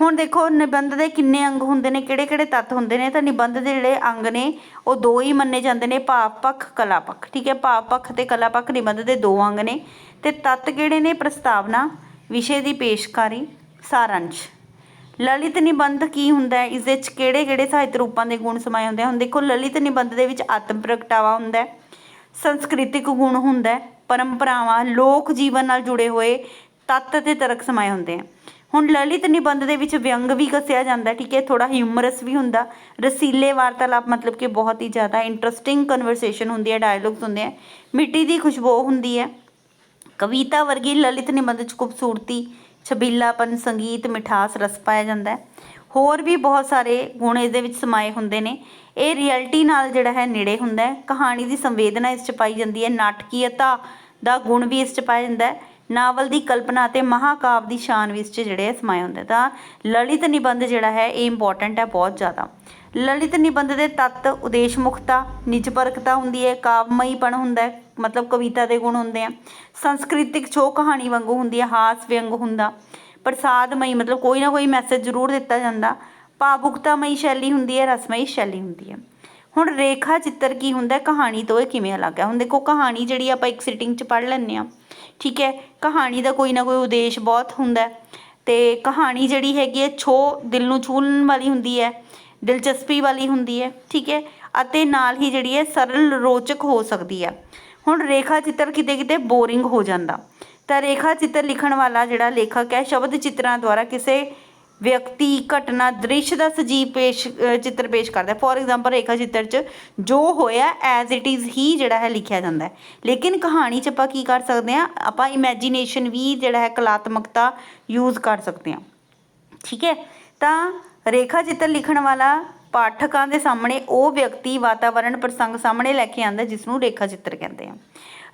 ਹੁਣ ਦੇਖੋ, ਨਿਬੰਧ ਦੇ ਕਿੰਨੇ ਅੰਗ ਹੁੰਦੇ ਨੇ, ਕਿਹੜੇ ਕਿਹੜੇ ਤੱਤ ਹੁੰਦੇ ਨੇ, ਤਾਂ ਨਿਬੰਧ ਦੇ ਜਿਹੜੇ ਅੰਗ ਨੇ, ਉਹ ਦੋ ਹੀ ਮੰਨੇ ਜਾਂਦੇ ਨੇ, ਭਾਵ ਪੱਖ, ਕਲਾ ਪੱਖ, ਠੀਕ ਹੈ? ਭਾਵ ਪੱਖ ਤੇ ਕਲਾ ਪੱਖ ਨਿਬੰਧ ਦੇ ਦੋ ਅੰਗ ਨੇ। ਤੇ ਤੱਤ ਕਿਹੜੇ ਨੇ? ਪ੍ਰਸਤਾਵਨਾ, ਵਿਸ਼ੇ ਦੀ ਪੇਸ਼ਕਾਰੀ, ਸਾਰੰਸ਼। ਲਲਿਤ ਨਿਬੰਧ ਕੀ ਹੁੰਦਾ ਹੈ? ਇਸ ਵਿੱਚ ਕਿਹੜੇ ਕਿਹੜੇ ਸਾਹਿਤ ਰੂਪਾਂ ਦੇ ਗੁਣ ਸਮਾਏ ਹੁੰਦੇ ਹਨ? ਦੇਖੋ, ਲਲਿਤ ਨਿਬੰਧ ਦੇ ਵਿੱਚ ਆਤਮ ਪ੍ਰਗਟਾਵਾ ਹੁੰਦਾ ਹੈ, ਸੰਸਕ੍ਰਿਤਿਕ ਗੁਣ ਹੁੰਦਾ ਹੈ, ਪਰੰਪਰਾਵਾਂ, ਲੋਕ ਜੀਵਨ ਨਾਲ ਜੁੜੇ ਹੋਏ ਤੱਤ ਤੇ ਤਰਕ ਸਮਾਏ ਹੁੰਦੇ ਆ ਹੁਣ ਲਲਿਤ ਨਿਬੰਧ ਦੇ ਵਿੱਚ ਵਿਅੰਗ ਵੀ ਕੱਸਿਆ ਜਾਂਦਾ, ਠੀਕ ਹੈ ਥੋੜਾ ਹਿਊਮਰਸ ਵੀ ਹੁੰਦਾ, ਰਸੀਲੇ ਵਾਰਤਾਲਾਪ ਮਤਲਬ ਕਿ ਬਹੁਤ ਹੀ ਜ਼ਿਆਦਾ ਇੰਟਰਸਟਿੰਗ ਕਨਵਰਸੇਸ਼ਨ ਹੁੰਦੀ ਹੈ ਡਾਇਲੌਗਸ ਹੁੰਦੇ ਆ ਮਿੱਟੀ ਦੀ ਖੁਸ਼ਬੂ ਹੁੰਦੀ ਹੈ, ਕਵਿਤਾ ਵਰਗੀ ਲਲਿਤ ਨਿਬੰਧ 'ਚ ਖੂਬਸੂਰਤੀ, ਛਬੀਲਾਪਨ, ਸੰਗੀਤ, ਮਿਠਾਸ, ਰਸ ਪਾਇਆ ਜਾਂਦਾ ਹੈ, ਹੋਰ ਵੀ ਬਹੁਤ ਸਾਰੇ ਗੁਣ ਇਸ ਦੇ ਵਿੱਚ ਸਮਾਏ ਹੁੰਦੇ ਨੇ, ਇਹ ਰਿਐਲਿਟੀ ਨਾਲ ਜਿਹੜਾ ਹੈ ਨੇੜੇ ਹੁੰਦਾ ਹੈ, ਕਹਾਣੀ ਦੀ ਸੰਵੇਦਨਾ ਇਸ 'ਚ ਪਾਈ ਜਾਂਦੀ ਹੈ, ਨਾਟਕੀਅਤਾ ਦਾ ਗੁਣ ਵੀ ਇਸ 'ਚ ਪਾਇਆ ਜਾਂਦਾ ਹੈ ਨਾਵਲ ਦੀ ਕਲਪਨਾ ਅਤੇ ਮਹਾਕਾਵ ਦੀ ਸ਼ਾਨ ਵਿੱਚ ਜਿਹੜੇ ਆ ਸਮਾਏ ਹੁੰਦੇ ਤਾਂ ਲਲਿਤ ਨਿਬੰਧ ਜਿਹੜਾ ਹੈ, ਇਹ ਇੰਪੋਰਟੈਂਟ ਹੈ ਬਹੁਤ ਜ਼ਿਆਦਾ। ਲਲਿਤ ਨਿਬੰਧ ਦੇ ਤੱਤ ਉਦੇਸ਼ਮੁਖਤਾ, ਨਿਜਪਰਕਤਾ ਹੁੰਦੀ ਹੈ, ਕਾਵਮਈਪਣ ਹੁੰਦਾ ਹੈ, ਮਤਲਬ ਕਵਿਤਾ ਦੇ ਗੁਣ ਹੁੰਦੇ ਆ। ਸੰਸਕ੍ਰਿਤਿਕ ਛੋ ਕਹਾਣੀ ਵਾਂਗੂ ਹੁੰਦੀ ਹੈ, ਹਾਸ ਵਿਅੰਗ ਹੁੰਦਾ। ਪ੍ਰਸਾਦਮਈ, ਮਤਲਬ ਕੋਈ ਨਾ ਕੋਈ ਮੈਸੇਜ ਜ਼ਰੂਰ ਦਿੱਤਾ ਜਾਂਦਾ। ਭਾਵੁਕਤਾਮਈ ਸ਼ੈਲੀ ਹੁੰਦੀ ਹੈ, ਰਸਮਈ ਸ਼ੈਲੀ ਹੁੰਦੀ ਹੈ। ਹੁਣ ਰੇਖਾ ਚਿੱਤਰ ਕੀ ਹੁੰਦਾ ਕਹਾਣੀ ਤੋਂ ਇਹ ਕਿਵੇਂ ਅਲੱਗ ਹੈ? ਹੁਣ ਦੇਖੋ, ਕਹਾਣੀ ਜਿਹੜੀ ਆਪਾਂ ਇੱਕ ਸਿਟਿੰਗ 'ਚ ਪੜ੍ਹ ਲੈਂਦੇ ਆ ਠੀਕ ਹੈ, ਕਹਾਣੀ ਦਾ ਕੋਈ ਨਾ ਕੋਈ ਉਦੇਸ਼ ਬਹੁਤ ਹੁੰਦਾ ਹੈ ਤੇ ਕਹਾਣੀ ਜਿਹੜੀ ਹੈਗੀ ਹੈ ਛੋ ਦਿਲ ਨੂੰ ਛੂਹਣ ਵਾਲੀ ਹੁੰਦੀ ਹੈ, ਦਿਲਚਸਪੀ ਵਾਲੀ ਹੁੰਦੀ ਹੈ, ਠੀਕ ਹੈ, ਅਤੇ ਨਾਲ ਹੀ ਜਿਹੜੀ ਹੈ, ਸਰਲ ਰੋਚਕ ਹੋ ਸਕਦੀ ਹੈ। ਹੁਣ ਰੇਖਾ ਚਿੱਤਰ ਕਿਤੇ ਕਿਤੇ ਬੋਰਿੰਗ ਹੋ ਜਾਂਦਾ। ਤਾਂ ਰੇਖਾ ਚਿੱਤਰ ਲਿਖਣ ਵਾਲਾ ਜਿਹੜਾ ਲੇਖਕ ਹੈ, ਸ਼ਬਦ ਚਿੱਤਰਾਂ ਦੁਆਰਾ ਕਿਸੇ ਵਿਅਕਤੀ ਘਟਨਾ ਦ੍ਰਿਸ਼ ਦਾ ਸਜੀਵ ਪੇਸ਼ ਚਿੱਤਰ ਪੇਸ਼ ਕਰਦਾ ਫੋਰ ਐਗਜ਼ਾਮਪਲ ਰੇਖਾ ਚਿੱਤਰ 'ਚ ਜੋ ਹੋਇਆ ਐਜ਼ ਇਟ ਇਜ਼ ਹੀ ਜਿਹੜਾ ਹੈ ਲਿਖਿਆ ਜਾਂਦਾ ਹੈ। ਲੇਕਿਨ ਕਹਾਣੀ 'ਚ ਆਪਾਂ ਕੀ ਕਰ ਸਕਦੇ ਹਾਂ? ਆਪਾਂ ਇਮੇਜਿਨੇਸ਼ਨ ਵੀ ਜਿਹੜਾ ਹੈ ਕਲਾਤਮਕਤਾ ਯੂਜ਼ ਕਰ ਸਕਦੇ ਹਾਂ। ਠੀਕ ਹੈ? ਤਾਂ ਰੇਖਾ ਚਿੱਤਰ ਲਿਖਣ ਵਾਲਾ ਪਾਠਕਾਂ ਦੇ ਸਾਹਮਣੇ ਉਹ ਵਿਅਕਤੀ ਵਾਤਾਵਰਣ ਪ੍ਰਸੰਗ ਸਾਹਮਣੇ ਲੈ ਕੇ ਆਉਂਦਾ ਜਿਸ ਨੂੰ ਰੇਖਾ ਚਿੱਤਰ ਕਹਿੰਦੇ ਆ।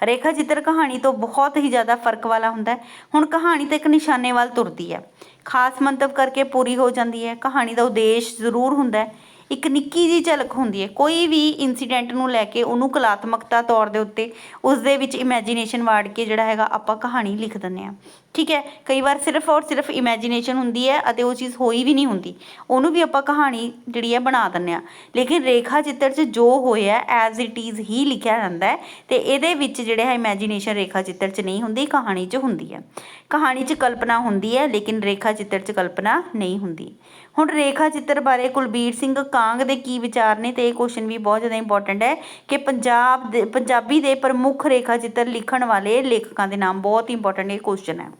ਰੇਖਾ ਚਿੱਤਰ ਕਹਾਣੀ ਤੋਂ ਬਹੁਤ ਹੀ ਜ਼ਿਆਦਾ ਫ਼ਰਕ ਵਾਲਾ ਹੁੰਦਾ ਹੁਣ ਕਹਾਣੀ ਤਾਂ ਇੱਕ ਨਿਸ਼ਾਨੇ ਵੱਲ ਤੁਰਦੀ ਹੈ। ਖਾਸ ਮੰਤਵ ਕਰਕੇ ਪੂਰੀ ਹੋ ਜਾਂਦੀ ਹੈ। ਕਹਾਣੀ ਦਾ ਉਦੇਸ਼ ਜ਼ਰੂਰ ਹੁੰਦਾ ਇੱਕ ਨਿੱਕੀ ਜਿਹੀ ਝਲਕ ਹੁੰਦੀ ਹੈ। ਕੋਈ ਵੀ ਇਨਸੀਡੈਂਟ ਨੂੰ ਲੈ ਕੇ ਉਹਨੂੰ ਕਲਾਤਮਕਤਾ ਤੌਰ ਦੇ ਉੱਤੇ ਉਸ ਦੇ ਵਿੱਚ ਇਮੇਜਿਨੇਸ਼ਨ ਵਾੜ ਕੇ ਜਿਹੜਾ ਹੈਗਾ ਆਪਾਂ ਕਹਾਣੀ ਲਿਖ ਦਿੰਦੇ ਆ ਠੀਕ ਹੈ? ਕਈ ਵਾਰ ਸਿਰਫ ਔਰ ਸਿਰਫ ਇਮੇਜਿਨੇਸ਼ਨ ਹੁੰਦੀ ਹੈ ਅਤੇ ਉਹ ਚੀਜ਼ ਹੋਈ ਵੀ ਨਹੀਂ ਹੁੰਦੀ। ਉਹਨੂੰ ਵੀ ਆਪਾਂ ਕਹਾਣੀ ਜਿਹੜੀ ਹੈ ਬਣਾ ਦਿੰਦੇ ਆ ਲੇਕਿਨ ਰੇਖਾ ਚਿੱਤਰ 'ਚ ਜੋ ਹੋਇਆ ਐਜ਼ ਇਟ ਇਜ਼ ਹੀ ਲਿਖਿਆ ਜਾਂਦਾ ਹੈ ਤੇ ਇਹਦੇ ਵਿੱਚ ਜਿਹੜੇ ਹੈ ਇਮੇਜਿਨੇਸ਼ਨ ਰੇਖਾ ਚਿੱਤਰ 'ਚ ਨਹੀਂ ਹੁੰਦੀ, ਕਹਾਣੀ 'ਚ ਹੁੰਦੀ ਹੈ। ਕਹਾਣੀ 'ਚ ਕਲਪਨਾ ਹੁੰਦੀ ਹੈ, ਲੇਕਿਨ ਰੇਖਾ ਚਿੱਤਰ 'ਚ ਕਲਪਨਾ ਨਹੀਂ ਹੁੰਦੀ। ਹੁਣ ਰੇਖਾ ਚਿੱਤਰ ਬਾਰੇ ਕੁਲਬੀਰ ਸਿੰਘ ਕਾਂਗ ਦੇ ਕੀ ਵਿਚਾਰ ਨੇ ਤੇ ਇਹ ਕੁਐਸਚਨ ਵੀ ਬਹੁਤ ਜ਼ਿਆਦਾ ਇੰਪੋਰਟੈਂਟ ਹੈ ਕਿ ਪੰਜਾਬ ਦੇ, ਪੰਜਾਬੀ ਦੇ ਪ੍ਰਮੁੱਖ ਰੇਖਾ ਚਿੱਤਰ ਲਿਖਣ ਵਾਲੇ ਲੇਖਕਾਂ ਦੇ ਨਾਮ ਬਹੁਤ ਇੰਪੋਰਟੈਂਟ ਇਹ ਕੁਐਸਚਨ ਹੈ।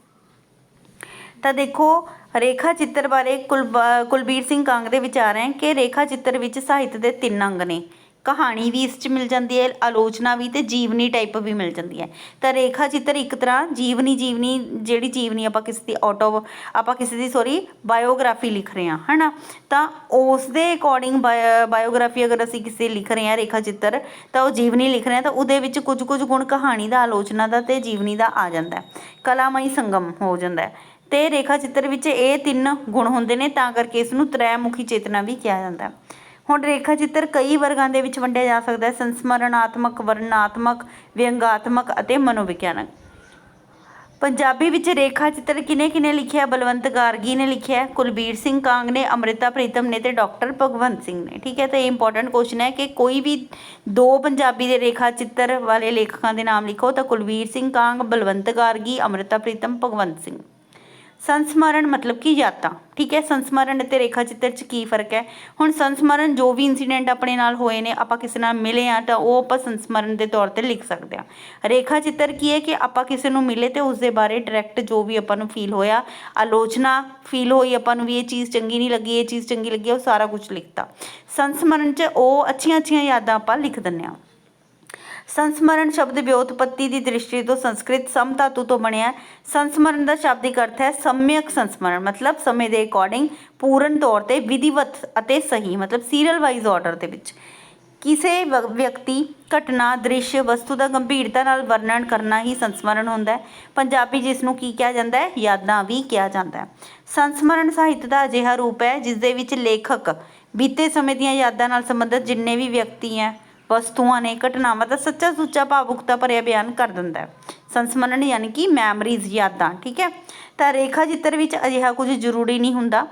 ਤਾਂ ਦੇਖੋ, ਰੇਖਾ ਚਿੱਤਰ ਬਾਰੇ ਕੁਲਬ- ਕੁਲਬੀਰ ਸਿੰਘ ਕਾਂਗ ਦੇ ਵਿਚਾਰ ਹੈ ਕਿ ਰੇਖਾ ਚਿੱਤਰ ਵਿੱਚ ਸਾਹਿਤ ਦੇ ਤਿੰਨ ਅੰਗ ਨੇ। ਕਹਾਣੀ ਵੀ ਇਸ 'ਚ ਮਿਲ ਜਾਂਦੀ ਹੈ, ਆਲੋਚਨਾ ਵੀ ਤੇ ਜੀਵਨੀ ਟਾਈਪ ਵੀ ਮਿਲ ਜਾਂਦੀ ਹੈ। ਤਾਂ ਰੇਖਾ ਚਿੱਤਰ ਇੱਕ ਤਰ੍ਹਾਂ ਜੀਵਨੀ ਜੀਵਨੀ ਜਿਹੜੀ ਜੀਵਨੀ ਆਪਾਂ ਕਿਸੇ ਦੀ ਆਟੋ ਆਪਾਂ ਕਿਸੇ ਦੀ ਸੌਰੀ ਬਾਇਓਗ੍ਰਾਫੀ ਲਿਖ ਰਹੇ ਹਾਂ, ਹਨਾ? ਤਾਂ ਉਸ ਦੇ ਅਕੋਰਡਿੰਗ ਬਾਇਓਗ੍ਰਾਫੀ ਅਗਰ ਅਸੀਂ ਕਿਸੇ ਲਿਖ ਰਹੇ ਹਾਂ ਰੇਖਾ ਚਿੱਤਰ, ਤਾਂ ਉਹ ਜੀਵਨੀ ਲਿਖ ਰਹੇ ਹਾਂ, ਤਾਂ ਉਹਦੇ ਵਿੱਚ ਕੁਝ ਕੁਝ ਗੁਣ ਕਹਾਣੀ ਦਾ, ਆਲੋਚਨਾ ਦਾ ਤੇ ਜੀਵਨੀ ਦਾ ਆ ਜਾਂਦਾ ਹੈ। ਕਲਾਮਈ ਸੰਗਮ ਹੋ ਜਾਂਦਾ ਹੈ। ਤੇ ਰੇਖਾ ਚਿੱਤਰ ਵਿੱਚ ਇਹ ਤਿੰਨ ਗੁਣ ਹੁੰਦੇ ਨੇ, ਤਾਂ ਕਰਕੇ ਇਸ ਨੂੰ ਤ੍ਰੈਮੁਖੀ ਚੇਤਨਾ ਵੀ ਕਿਹਾ ਜਾਂਦਾ ਹੈ। ਹੁਣ ਰੇਖਾ ਚਿੱਤਰ ਕਈ ਵਰਗਾਂ ਦੇ ਵਿੱਚ ਵੰਡਿਆ ਜਾ ਸਕਦਾ ਹੈ। ਸੰਸਮਰਣਾਤਮਕ ਵਰਣਾਤਮਕ ਵਿਅੰਗਾਤਮਕ ਅਤੇ ਮਨੋਵਿਗਿਆਨਕ। ਪੰਜਾਬੀ ਵਿੱਚ ਰੇਖਾ ਚਿੱਤਰ ਕਿਨੇ ਕਿਨੇ ਲਿਖਿਆ? ਬਲਵੰਤ ਗਾਰਗੀ ਨੇ ਲਿਖਿਆ ਹੈ, ਕੁਲਬੀਰ ਸਿੰਘ ਕਾਂਗ ਨੇ ਅੰਮ੍ਰਿਤਾ ਪ੍ਰੀਤਮ ਨੇ ਤੇ ਡਾਕਟਰ ਭਗਵੰਤ ਸਿੰਘ ਨੇ। ਠੀਕ ਹੈ ਤਾਂ ਇਹ ਇੰਪੋਰਟੈਂਟ ਕੁਐਸਚਨ ਹੈ ਕਿ ਕੋਈ ਵੀ ਦੋ ਪੰਜਾਬੀ ਦੇ ਰੇਖਾ ਚਿੱਤਰ ਵਾਲੇ ਲੇਖਕਾਂ ਦੇ ਨਾਮ ਲਿਖੋ ਤਾਂ ਕੁਲਬੀਰ ਸਿੰਘ ਕਾਂਗ ਬਲਵੰਤ ਗਾਰਗੀ ਅੰਮ੍ਰਿਤਾ ਪ੍ਰੀਤਮ ਭਗਵੰਤ ਸਿੰਘ। ਸੰਸਮਰਨ ਮਤਲਬ ਕਿ ਯਾਦਾਂ ਠੀਕ ਹੈ? ਸੰਸਮਰਨ ਅਤੇ ਰੇਖਾ ਚਿੱਤਰ 'ਚ ਕੀ ਫ਼ਰਕ ਹੈ? ਹੁਣ ਸੰਸਮਰਨ ਜੋ ਵੀ ਇਨਸੀਡੈਂਟ ਆਪਣੇ ਨਾਲ ਹੋਏ ਨੇ, ਆਪਾਂ ਕਿਸੇ ਨਾਲ ਮਿਲੇ ਆ ਤਾਂ ਉਹ ਆਪਾਂ ਸੰਸਮਰਨ ਦੇ ਤੌਰ ਤੇ ਲਿਖ ਸਕਦੇ ਆ ਰੇਖਾ ਚਿੱਤਰ ਕੀ ਹੈ ਕਿ ਆਪਾਂ ਕਿਸੇ ਨੂੰ ਮਿਲੇ ਤੇ ਉਸ ਦੇ ਬਾਰੇ ਡਾਇਰੈਕਟ ਜੋ ਵੀ ਆਪਾਂ ਨੂੰ ਫੀਲ ਹੋਇਆ, ਆਲੋਚਨਾ ਫੀਲ ਹੋਈ, ਆਪਾਂ ਨੂੰ ਵੀ ਇਹ ਚੀਜ਼ ਚੰਗੀ ਨਹੀਂ ਲੱਗੀ, ਇਹ ਚੀਜ਼ ਚੰਗੀ ਲੱਗੀ, ਉਹ ਸਾਰਾ ਕੁਝ ਲਿਖਤਾ। ਸੰਸਮਰਨ 'ਚ ਉਹ ਅੱਛੀਆਂ ਅੱਛੀਆਂ ਯਾਦਾਂ ਆਪਾਂ ਲਿਖ ਦਿੰਦੇ ਆ ਸੰਸਮਰਨ ਸ਼ਬਦ ਵਿਉਤਪੱਤੀ ਦੀ ਦ੍ਰਿਸ਼ਟੀ ਤੋਂ ਸੰਸਕ੍ਰਿਤ ਸਮ ਧਾਤੂ ਤੋਂ ਬਣਿਆ ਸੰਸਮਰਨ ਦਾ ਸ਼ਾਬਦਿਕ ਅਰਥ ਹੈ ਸਮਯਕ ਸੰਸਮਰਨ, ਮਤਲਬ ਸਮੇਂ ਦੇ ਅਕੋਰਡਿੰਗ ਪੂਰਨ ਤੌਰ ਤੇ ਵਿਧੀਵਤ ਅਤੇ ਸਹੀ, ਮਤਲਬ ਸੀਰੀਅਲ ਵਾਈਜ਼ ਆਰਡਰ ਦੇ ਵਿੱਚ। ਕਿਸੇ ਵਿਅਕਤੀ ਘਟਨਾ, ਦ੍ਰਿਸ਼, ਵਸਤੂ ਦਾ ਗੰਭੀਰਤਾ ਨਾਲ ਵਰਣਨ ਕਰਨਾ ਹੀ ਸੰਸਮਰਨ ਹੁੰਦਾ ਹੈ। ਪੰਜਾਬੀ ਜਿਸ ਨੂੰ ਕੀ ਕਿਹਾ ਜਾਂਦਾ ਹੈ? ਯਾਦਾਂ ਵੀ ਕਿਹਾ ਜਾਂਦਾ ਹੈ। ਸੰਸਮਰਣ ਸਾਹਿਤ ਦਾ ਅਜਿਹਾ ਰੂਪ ਹੈ ਜਿਸ ਦੇ ਵਿੱਚ ਲੇਖਕ ਬੀਤੇ ਸਮੇਂ ਦੀਆਂ ਯਾਦਾਂ ਨਾਲ ਸੰਬੰਧਿਤ ਜਿੰਨੇ ਵੀ ਵਿਅਕਤੀ ਹੈ ਵਸਤੂਆਂ ਨੇ ਘਟਨਾਵਾਂ ਦਾ ਸੱਚਾ ਸੁੱਚਾ ਭਾਵੁਕਤਾ ਭਰਿਆ ਬਿਆਨ ਕਰ ਦਿੰਦਾ ਹੈ। ਸੰਸਮਰਣ ਯਾਨੀ ਕਿ ਮੈਮਰੀਜ਼ ਯਾਦਾਂ, ਠੀਕ ਹੈ? ਤਾਂ ਰੇਖਾ ਚਿੱਤਰ ਵਿੱਚ ਅਜਿਹਾ ਕੁਝ ਜ਼ਰੂਰੀ ਨਹੀਂ ਹੁੰਦਾ।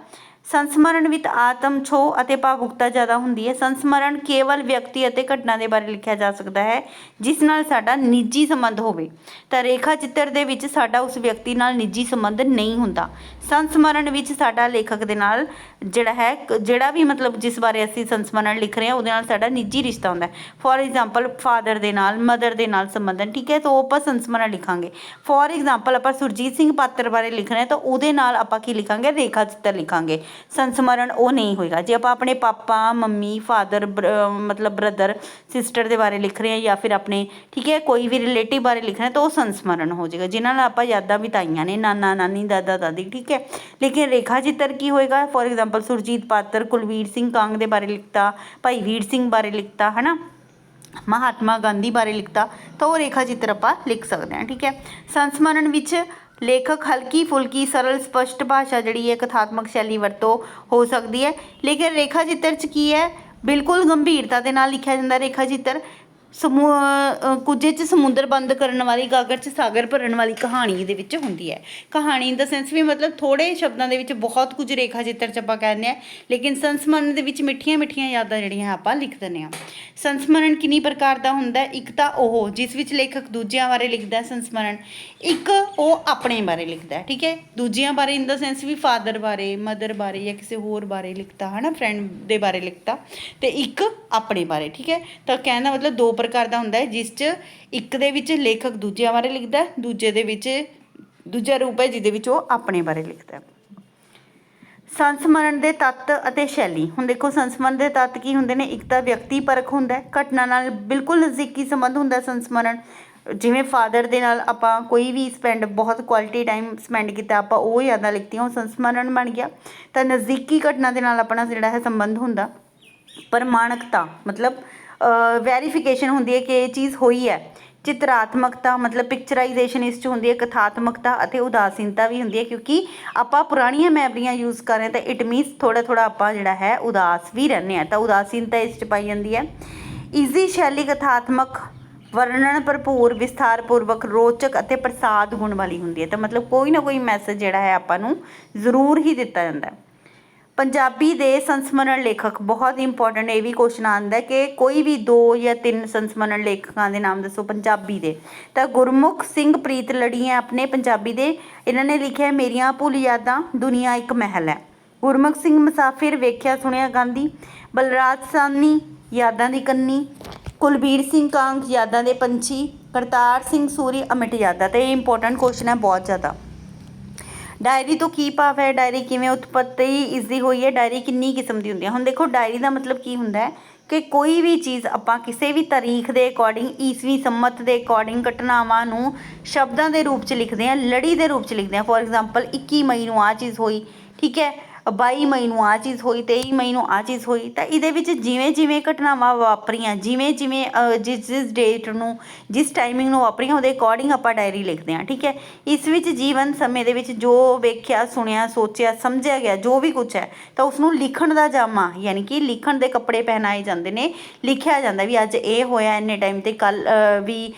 ਸੰਸਮਰਣ ਵਿੱਚ ਆਤਮ ਛੋਹ ਅਤੇ ਭਾਵੁਕਤਾ ਜ਼ਿਆਦਾ ਹੁੰਦੀ ਹੈ। ਸੰਸਮਰਣ ਕੇਵਲ ਵਿਅਕਤੀ ਅਤੇ ਘਟਨਾ ਦੇ ਬਾਰੇ ਲਿਖਿਆ ਜਾ ਸਕਦਾ ਹੈ, ਜਿਸ ਨਾਲ ਸਾਡਾ ਨਿੱਜੀ ਸੰਬੰਧ ਹੋਵੇ। ਤਾਂ ਰੇਖਾ ਚਿੱਤਰ ਦੇ ਵਿੱਚ ਸਾਡਾ ਉਸ ਵਿਅਕਤੀ ਨਾਲ ਨਿੱਜੀ ਸੰਬੰਧ ਨਹੀਂ ਹੁੰਦਾ। ਸੰਸਮਰਣ ਵਿੱਚ ਸਾਡਾ ਲੇਖਕ ਦੇ ਨਾਲ ਜਿਹੜਾ ਹੈ ਕ- ਜਿਹੜਾ ਵੀ ਮਤਲਬ ਜਿਸ ਬਾਰੇ ਅਸੀਂ ਸੰਸਮਰਣ ਲਿਖ ਰਹੇ ਹਾਂ, ਉਹਦੇ ਨਾਲ ਸਾਡਾ ਨਿੱਜੀ ਰਿਸ਼ਤਾ ਹੁੰਦਾ ਹੈ। ਫੋਰ ਐਗਜ਼ਾਮਪਲ ਫਾਦਰ ਦੇ ਨਾਲ ਮਦਰ ਦੇ ਨਾਲ ਸੰਬੰਧਨ, ਠੀਕ ਹੈ? ਤਾਂ ਉਹ ਆਪਾਂ ਸੰਸਮਰਣ ਲਿਖਾਂਗੇ। ਫੋਰ ਐਗਜ਼ਾਮਪਲ ਆਪਾਂ ਸੁਰਜੀਤ ਸਿੰਘ ਪਾਤਰ ਬਾਰੇ ਲਿਖ ਰਹੇ ਤਾਂ ਉਹਦੇ ਨਾਲ ਆਪਾਂ ਕੀ ਲਿਖਾਂਗੇ? ਰੇਖਾ ਚਿੱਤਰ ਲਿਖਾਂਗੇ। ਸੰਸਮਰਣ ਉਹ ਨਹੀਂ ਹੋਏਗਾ। ਜੇ ਆਪਾਂ ਆਪਣੇ ਪਾਪਾ, ਮੰਮੀ ਫਾਦਰ ਮਤਲਬ ਬ੍ਰਦਰ ਸਿਸਟਰ ਦੇ ਬਾਰੇ ਲਿਖ ਰਹੇ ਹਾਂ ਜਾਂ ਫਿਰ ਆਪਣੇ, ਠੀਕ ਹੈ, ਕੋਈ ਵੀ ਰਿਲੇਟਿਵ ਬਾਰੇ ਲਿਖ ਰਹੇ ਤਾਂ ਉਹ ਸੰਸਮਰਣ ਹੋ ਜਾਏਗਾ। ਜਿਨ੍ਹਾਂ ਨਾਲ ਆਪਾਂ ਯਾਦਾਂ ਬਿਤਾਈਆਂ ਨੇ, ਨਾਨਾ, ਨਾਨੀ, ਦਾਦਾ, ਦਾਦੀ, ਠੀਕ ਹੈ। ਲੇਕਿਨ ਰੇਖਾ ਚਿੱਤਰ ਕੀ ਹੋਏਗਾ? ਫੋਰ ਐਗਜ਼ਾਮਪਲ ਸੁਰਜੀਤ ਪਾਤਰ, ਕੁਲਵੀਰ ਸਿੰਘ ਕਾਂਗ ਦੇ ਬਾਰੇ ਲਿਖਤਾ, ਭਾਈ ਵੀਰ ਸਿੰਘ ਬਾਰੇ ਲਿਖਤਾ, ਹਨਾ? ਮਹਾਤਮਾ ਗਾਂਧੀ ਬਾਰੇ ਲਿਖਤਾ, ਤਾਂ ਉਹ ਰੇਖਾ ਚਿੱਤਰ ਆਪਾਂ ਲਿਖ ਸਕਦੇ ਹਾਂ, ਠੀਕ ਹੈ। ਸੰਸਮਰਨ ਵਿੱਚ ਲੇਖਕ ਹਲਕੀ ਫੁਲਕੀ, ਸਰਲ, ਸਪਸ਼ਟ ਭਾਸ਼ਾ ਜਿਹੜੀ ਹੈ, ਕਥਾਤਮਕ ਸ਼ੈਲੀ ਵਰਤੋਂ ਹੋ ਸਕਦੀ ਹੈ। ਲੇਕਿਨ ਰੇਖਾ ਚਿੱਤਰ 'ਚ ਕੀ ਹੈ? ਬਿਲਕੁਲ ਗੰਭੀਰਤਾ ਦੇ ਨਾਲ ਲਿਖਿਆ ਜਾਂਦਾ ਰੇਖਾ ਚਿੱਤਰ। ਸਮੂ ਅ, ਕੁਝ 'ਚ ਸਮੁੰਦਰ ਬੰਦ ਕਰਨ ਵਾਲੀ ਗਾਗਰ 'ਚ ਸਾਗਰ ਭਰਨ ਵਾਲੀ ਕਹਾਣੀ ਇਹਦੇ ਵਿੱਚ ਹੁੰਦੀ ਹੈ। ਕਹਾਣੀ ਇਨ ਦਾ ਸੈਂਸ ਵੀ ਮਤਲਬ ਥੋੜੇ ਸ਼ਬਦਾਂ ਦੇ ਵਿੱਚ ਬਹੁਤ ਕੁਝ ਰੇਖਾ ਚਿੱਤਰ 'ਚ ਆਪਾਂ ਕਹਿੰਦੇ ਆ ਲੇਕਿਨ ਸੰਸਮਰਨ ਦੇ ਵਿੱਚ ਮਿੱਠੀਆਂ ਮਿੱਠੀਆਂ ਯਾਦਾਂ ਜਿਹੜੀਆਂ ਆਪਾਂ ਲਿਖ ਦਿੰਦੇ ਆ ਸੰਸਮਰਨ ਕਿੰਨੀ ਪ੍ਰਕਾਰ ਦਾ ਹੁੰਦਾ ਇੱਕ ਤਾਂ ਉਹ ਜਿਸ ਵਿੱਚ ਲੇਖਕ ਦੂਜਿਆਂ ਬਾਰੇ ਲਿਖਦਾ ਸੰਸਮਰਨ। ਇੱਕ ਉਹ ਆਪਣੇ ਬਾਰੇ ਲਿਖਦਾ ਹੈ, ਠੀਕ ਹੈ? ਦੂਜਿਆਂ ਬਾਰੇ ਇਨ ਦਾ ਸੈਂਸ ਵੀ ਫਾਦਰ ਬਾਰੇ ਮਦਰ ਬਾਰੇ ਜਾਂ ਕਿਸੇ ਹੋਰ ਬਾਰੇ ਲਿਖਤਾ, ਹਨਾ? ਫਰੈਂਡ ਦੇ ਬਾਰੇ ਲਿਖਤਾ ਤੇ ਇੱਕ ਆਪਣੇ ਬਾਰੇ, ਠੀਕ ਹੈ? ਤਾਂ ਕਹਿਣ ਦਾ ਮਤਲਬ ਦੋ ਪ੍ਰਕਾਰ ਦਾ ਹੁੰਦਾ ਹੈ, ਜਿਸ 'ਚ ਇੱਕ ਦੇ ਵਿੱਚ ਲੇਖਕ ਦੂਜਿਆਂ ਬਾਰੇ ਲਿਖਦਾ ਦੂਜੇ ਦੇ ਵਿੱਚ ਦੂਜਾ ਰੂਪ ਹੈ ਜਿਹਦੇ ਵਿੱਚ ਉਹ ਆਪਣੇ ਬਾਰੇ ਲਿਖਦਾ ਹੈ। ਸੰਸਮਰਣ ਦੇ ਤੱਤ ਅਤੇ ਸ਼ੈਲੀ, ਹੁਣ ਦੇਖੋ ਸੰਸਮਰਣ ਦੇ ਤੱਤ ਕੀ ਹੁੰਦੇ ਨੇ? ਇੱਕ ਤਾਂ ਵਿਅਕਤੀ ਪਰਖ ਹੁੰਦਾ ਹੈ, ਘਟਨਾ ਨਾਲ ਬਿਲਕੁਲ ਨਜ਼ਦੀਕੀ ਸੰਬੰਧ ਹੁੰਦਾ ਹੈ ਸੰਸਮਰਣ ਜਿਵੇਂ ਫਾਦਰ ਦੇ ਨਾਲ ਆਪਾਂ ਕੋਈ ਵੀ ਸਪੈਂਡ ਬਹੁਤ ਕੁਆਲਿਟੀ ਟਾਈਮ ਸਪੈਂਡ ਕੀਤਾ, ਆਪਾਂ ਉਹ ਯਾਦਾਂ ਲਿਖਤੀਆਂ, ਉਹ ਸੰਸਮਰਣ ਬਣ ਗਿਆ। ਤਾਂ ਨਜ਼ਦੀਕੀ ਘਟਨਾ ਦੇ ਨਾਲ ਆਪਣਾ ਜਿਹੜਾ ਹੈ ਸੰਬੰਧ ਹੁੰਦਾ। ਪ੍ਰਮਾਣਕਤਾ, ਮਤਲਬ ਵੈਰੀਫਿਕੇਸ਼ਨ ਹੁੰਦੀ ਹੈ ਕਿ ਇਹ ਚੀਜ਼ ਹੋਈ ਹੈ। ਚਿਤਰਾਤਮਕਤਾ, ਮਤਲਬ ਪਿਕਚਰਾਈਜੇਸ਼ਨ ਇਸ 'ਚ ਹੁੰਦੀ ਹੈ, ਕਥਾਤਮਕਤਾ ਅਤੇ ਉਦਾਸੀਨਤਾ ਵੀ ਹੁੰਦੀ ਹੈ, ਕਿਉਂਕਿ ਆਪਾਂ ਪੁਰਾਣੀਆਂ ਮੈਮਰੀਆਂ ਯੂਜ਼ ਕਰ ਰਹੇ ਹਾਂ, ਤਾਂ ਇਟ ਮੀਨਸ ਥੋੜਾ ਥੋੜਾ ਆਪਾਂ ਜਿਹੜਾ ਹੈ ਉਦਾਸ ਵੀ ਰਹਿੰਦੇ ਆ ਤਾਂ ਉਦਾਸੀਨਤਾ ਇਸ 'ਚ ਪਾਈ ਜਾਂਦੀ ਹੈ। ਈਜ਼ੀ ਸ਼ੈਲੀ ਕਥਾਤਮਕ ਵਰਣਨ ਭਰਪੂਰ, ਵਿਸਥਾਰਪੂਰਵਕ, ਰੋਚਕ ਅਤੇ ਪ੍ਰਸਾਦ ਗੁਣ ਵਾਲੀ ਹੁੰਦੀ ਹੈ। ਤਾਂ ਮਤਲਬ ਕੋਈ ਨਾ ਕੋਈ ਮੈਸੇਜ ਜਿਹੜਾ ਹੈ ਆਪਾਂ ਨੂੰ ਜ਼ਰੂਰ ਹੀ ਦਿੱਤਾ ਜਾਂਦਾ ਹੈ। ਪੰਜਾਬੀ ਦੇ ਸੰਸਮਰਣ ਲੇਖਕ ਬਹੁਤ ਇੰਪੋਰਟੈਂਟ ਇਹ ਵੀ ਕੁਐਸਚਨ ਆਉਂਦਾ ਕਿ ਕੋਈ ਵੀ ਦੋ ਜਾਂ ਤਿੰਨ ਸੰਸਮਰਣ ਲੇਖਕਾਂ ਦੇ ਨਾਮ ਦੱਸੋ ਪੰਜਾਬੀ ਦੇ। ਤਾਂ ਗੁਰਮੁਖ ਸਿੰਘ ਪ੍ਰੀਤ ਲੜੀਆਂ ਆਪਣੇ ਪੰਜਾਬੀ ਦੇ, ਇਹਨਾਂ ਨੇ ਲਿਖਿਆ ਮੇਰੀਆਂ ਭੁੱਲ ਯਾਦਾਂ ਦੁਨੀਆ ਇੱਕ ਮਹਿਲ ਹੈ। ਗੁਰਮੁਖ ਸਿੰਘ ਮੁਸਾਫਿਰ ਵੇਖਿਆ, ਸੁਣਿਆ, ਗਾਂਧੀ। ਬਲਰਾਜ ਸਾਨੀ ਯਾਦਾਂ ਦੀ ਕੰਨੀ। ਕੁਲਬੀਰ ਸਿੰਘ ਕਾਂਗ ਯਾਦਾਂ ਦੇ ਪੰਛੀ, ਕਰਤਾਰ ਸਿੰਘ ਸੂਰੀ ਅਮਿਟ ਯਾਦਾਂ। ਤੇ ਇਹ ਇੰਪੋਰਟੈਂਟ ਕੁਐਸਚਨ ਹੈ ਬਹੁਤ ਜ਼ਿਆਦਾ। ਡਾਇਰੀ ਤੋਂ ਕੀ ਭਾਵ ਹੈ? ਡਾਇਰੀ ਕਿਵੇਂ ਉਤਪਤੀ ਇਸ ਦੀ ਹੋਈ ਹੈ? ਡਾਇਰੀ ਕਿੰਨੀ ਕਿਸਮ ਦੀ ਹੁੰਦੀ ਹੈ? ਹੁਣ ਦੇਖੋ, ਡਾਇਰੀ ਦਾ ਮਤਲਬ ਕੀ ਹੁੰਦਾ ਹੈ ਕਿ ਕੋਈ ਵੀ ਚੀਜ਼ ਆਪਾਂ ਕਿਸੇ ਵੀ ਤਾਰੀਖ ਦੇ ਅਕੋਰਡਿੰਗ ਈਸਵੀ ਸੰਮਤ ਦੇ ਅਕੋਰਡਿੰਗ ਘਟਨਾਵਾਂ ਨੂੰ ਸ਼ਬਦਾਂ ਦੇ ਰੂਪ 'ਚ ਲਿਖਦੇ ਹਾਂ, ਲੜੀ ਦੇ ਰੂਪ 'ਚ ਲਿਖਦੇ ਹਾਂ। ਫੋਰ ਐਗਜ਼ਾਮਪਲ 21 ਮਈ ਨੂੰ ਆ ਚੀਜ਼ ਹੋਈ, ਠੀਕ ਹੈ? 22 ਮਈ ਨੂੰ ਆ ਚੀਜ਼ ਹੋਈ 23 ਮਈ ਨੂੰ ਆ ਚੀਜ਼ ਹੋਈ, ਤਾਂ ਇਹਦੇ ਵਿੱਚ ਜਿਵੇਂ ਜਿਵੇਂ ਘਟਨਾਵਾਂ ਵਾਪਰੀਆਂ, ਜਿਵੇਂ ਜਿਵੇਂ ਜਿਸ ਜਿਸ ਡੇਟ ਨੂੰ, ਜਿਸ ਟਾਈਮਿੰਗ ਨੂੰ ਵਾਪਰੀਆਂ, ਉਹਦੇ ਅਕੋਰਡਿੰਗ ਆਪਾਂ ਡਾਇਰੀ ਲਿਖਦੇ ਹਾਂ, ਠੀਕ ਹੈ? ਇਸ ਵਿੱਚ ਜੀਵਨ ਸਮੇਂ ਦੇ ਵਿੱਚ ਜੋ ਵੇਖਿਆ, ਸੁਣਿਆ, ਸੋਚਿਆ, ਸਮਝਿਆ ਗਿਆ, ਜੋ ਵੀ ਕੁਝ ਹੈ, ਤਾਂ ਉਸ ਨੂੰ ਲਿਖਣ ਦਾ ਜਾਮਾ, ਯਾਨੀ ਕਿ ਲਿਖਣ ਦੇ ਕੱਪੜੇ ਪਹਿਨਾਏ ਜਾਂਦੇ ਨੇ, ਲਿਖਿਆ ਜਾਂਦਾ ਵੀ ਅੱਜ ਇਹ ਹੋਇਆ, ਇੰਨੇ ਟਾਈਮ ਤੇ ਕੱਲ ਵੀ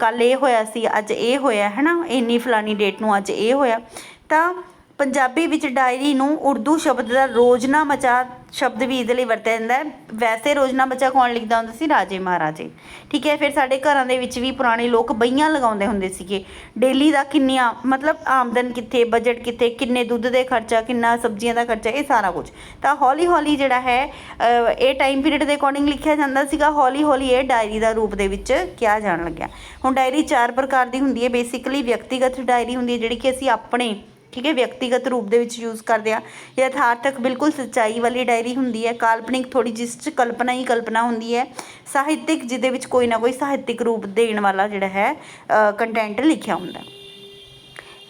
ਕੱਲ ਇਹ ਹੋਇਆ ਸੀ, ਅੱਜ ਇਹ ਹੋਇਆ ਹੈ ਨਾ ਇੰਨੀ ਫਲਾਨੀ ਡੇਟ ਨੂੰ ਅੱਜ ਇਹ ਹੋਇਆ, ਤਾਂ ਪੰਜਾਬੀ ਵਿੱਚ ਡਾਇਰੀ ਨੂੰ ਉਰਦੂ ਸ਼ਬਦ ਦਾ ਰੋਜ਼ਨਾ ਰੋਜ਼ਨਾਮਚਾ ਸ਼ਬਦ ਵੀ ਇਹਦੇ ਲਈ ਵਰਤਿਆ ਜਾਂਦਾ ਹੈ। ਵੈਸੇ ਰੋਜ਼ਨਾਮਚਾ ਕੌਣ ਲਿਖਦਾ ਹੁੰਦਾ ਸੀ? ਰਾਜੇ ਮਹਾਰਾਜੇ। ਠੀਕ ਹੈ, ਫਿਰ ਸਾਡੇ ਘਰਾਂ ਦੇ ਵਿੱਚ ਵੀ ਪੁਰਾਣੇ ਲੋਕ ਬਈਆਂ ਲਗਾਉਂਦੇ ਹੁੰਦੇ ਸੀਗੇ। ਡੇਲੀ ਦਾ ਕਿੰਨੀਆਂ, ਮਤਲਬ ਆਮਦਨ ਕਿੱਥੇ ਬਜਟ ਕਿੱਥੇ, ਕਿੰਨੇ ਦੁੱਧ ਦੇ ਖਰਚਾ, ਕਿੰਨਾ ਸਬਜ਼ੀਆਂ ਦਾ ਖਰਚਾ, ਇਹ ਸਾਰਾ ਕੁਝ ਤਾਂ ਹੌਲੀ ਹੌਲੀ ਜਿਹੜਾ ਹੈ ਇਹ ਟਾਈਮ ਪੀਰੀਅਡ ਦੇ ਅਕੋਰਡਿੰਗ ਲਿਖਿਆ ਜਾਂਦਾ ਸੀਗਾ। ਹੌਲੀ ਹੌਲੀ ਇਹ ਡਾਇਰੀ ਦਾ ਰੂਪ ਦੇ ਵਿੱਚ ਕਿਹਾ ਜਾਣ ਲੱਗਿਆ। ਹੁਣ ਡਾਇਰੀ ਚਾਰ ਪ੍ਰਕਾਰ ਦੀ ਹੁੰਦੀ ਹੈ। ਬੇਸਿਕਲੀ ਵਿਅਕਤੀਗਤ ਡਾਇਰੀ ਹੁੰਦੀ ਹੈ, ਜਿਹੜੀ ਕਿ ਅਸੀਂ ਆਪਣੇ ਠੀਕ ਹੈ, ਵਿਅਕਤੀਗਤ ਰੂਪ ਦੇ ਵਿੱਚ ਯੂਜ਼ ਕਰਦੇ ਆ। ਯਥਾਰਥਕ ਬਿਲਕੁਲ ਸੱਚਾਈ ਵਾਲੀ ਡਾਇਰੀ ਹੁੰਦੀ ਹੈ। ਕਾਲਪਨਿਕ ਥੋੜੀ ਜਿਸ 'ਚ ਕਲਪਨਾ ਹੀ ਕਲਪਨਾ ਹੁੰਦੀ ਹੈ। ਸਾਹਿਤਿਕ ਜਿਹਦੇ ਵਿੱਚ ਕੋਈ ਨਾ ਕੋਈ ਸਾਹਿਤਿਕ ਰੂਪ ਦੇਣ ਵਾਲਾ ਜਿਹੜਾ ਹੈ ਕੰਟੈਂਟ ਲਿਖਿਆ ਹੁੰਦਾ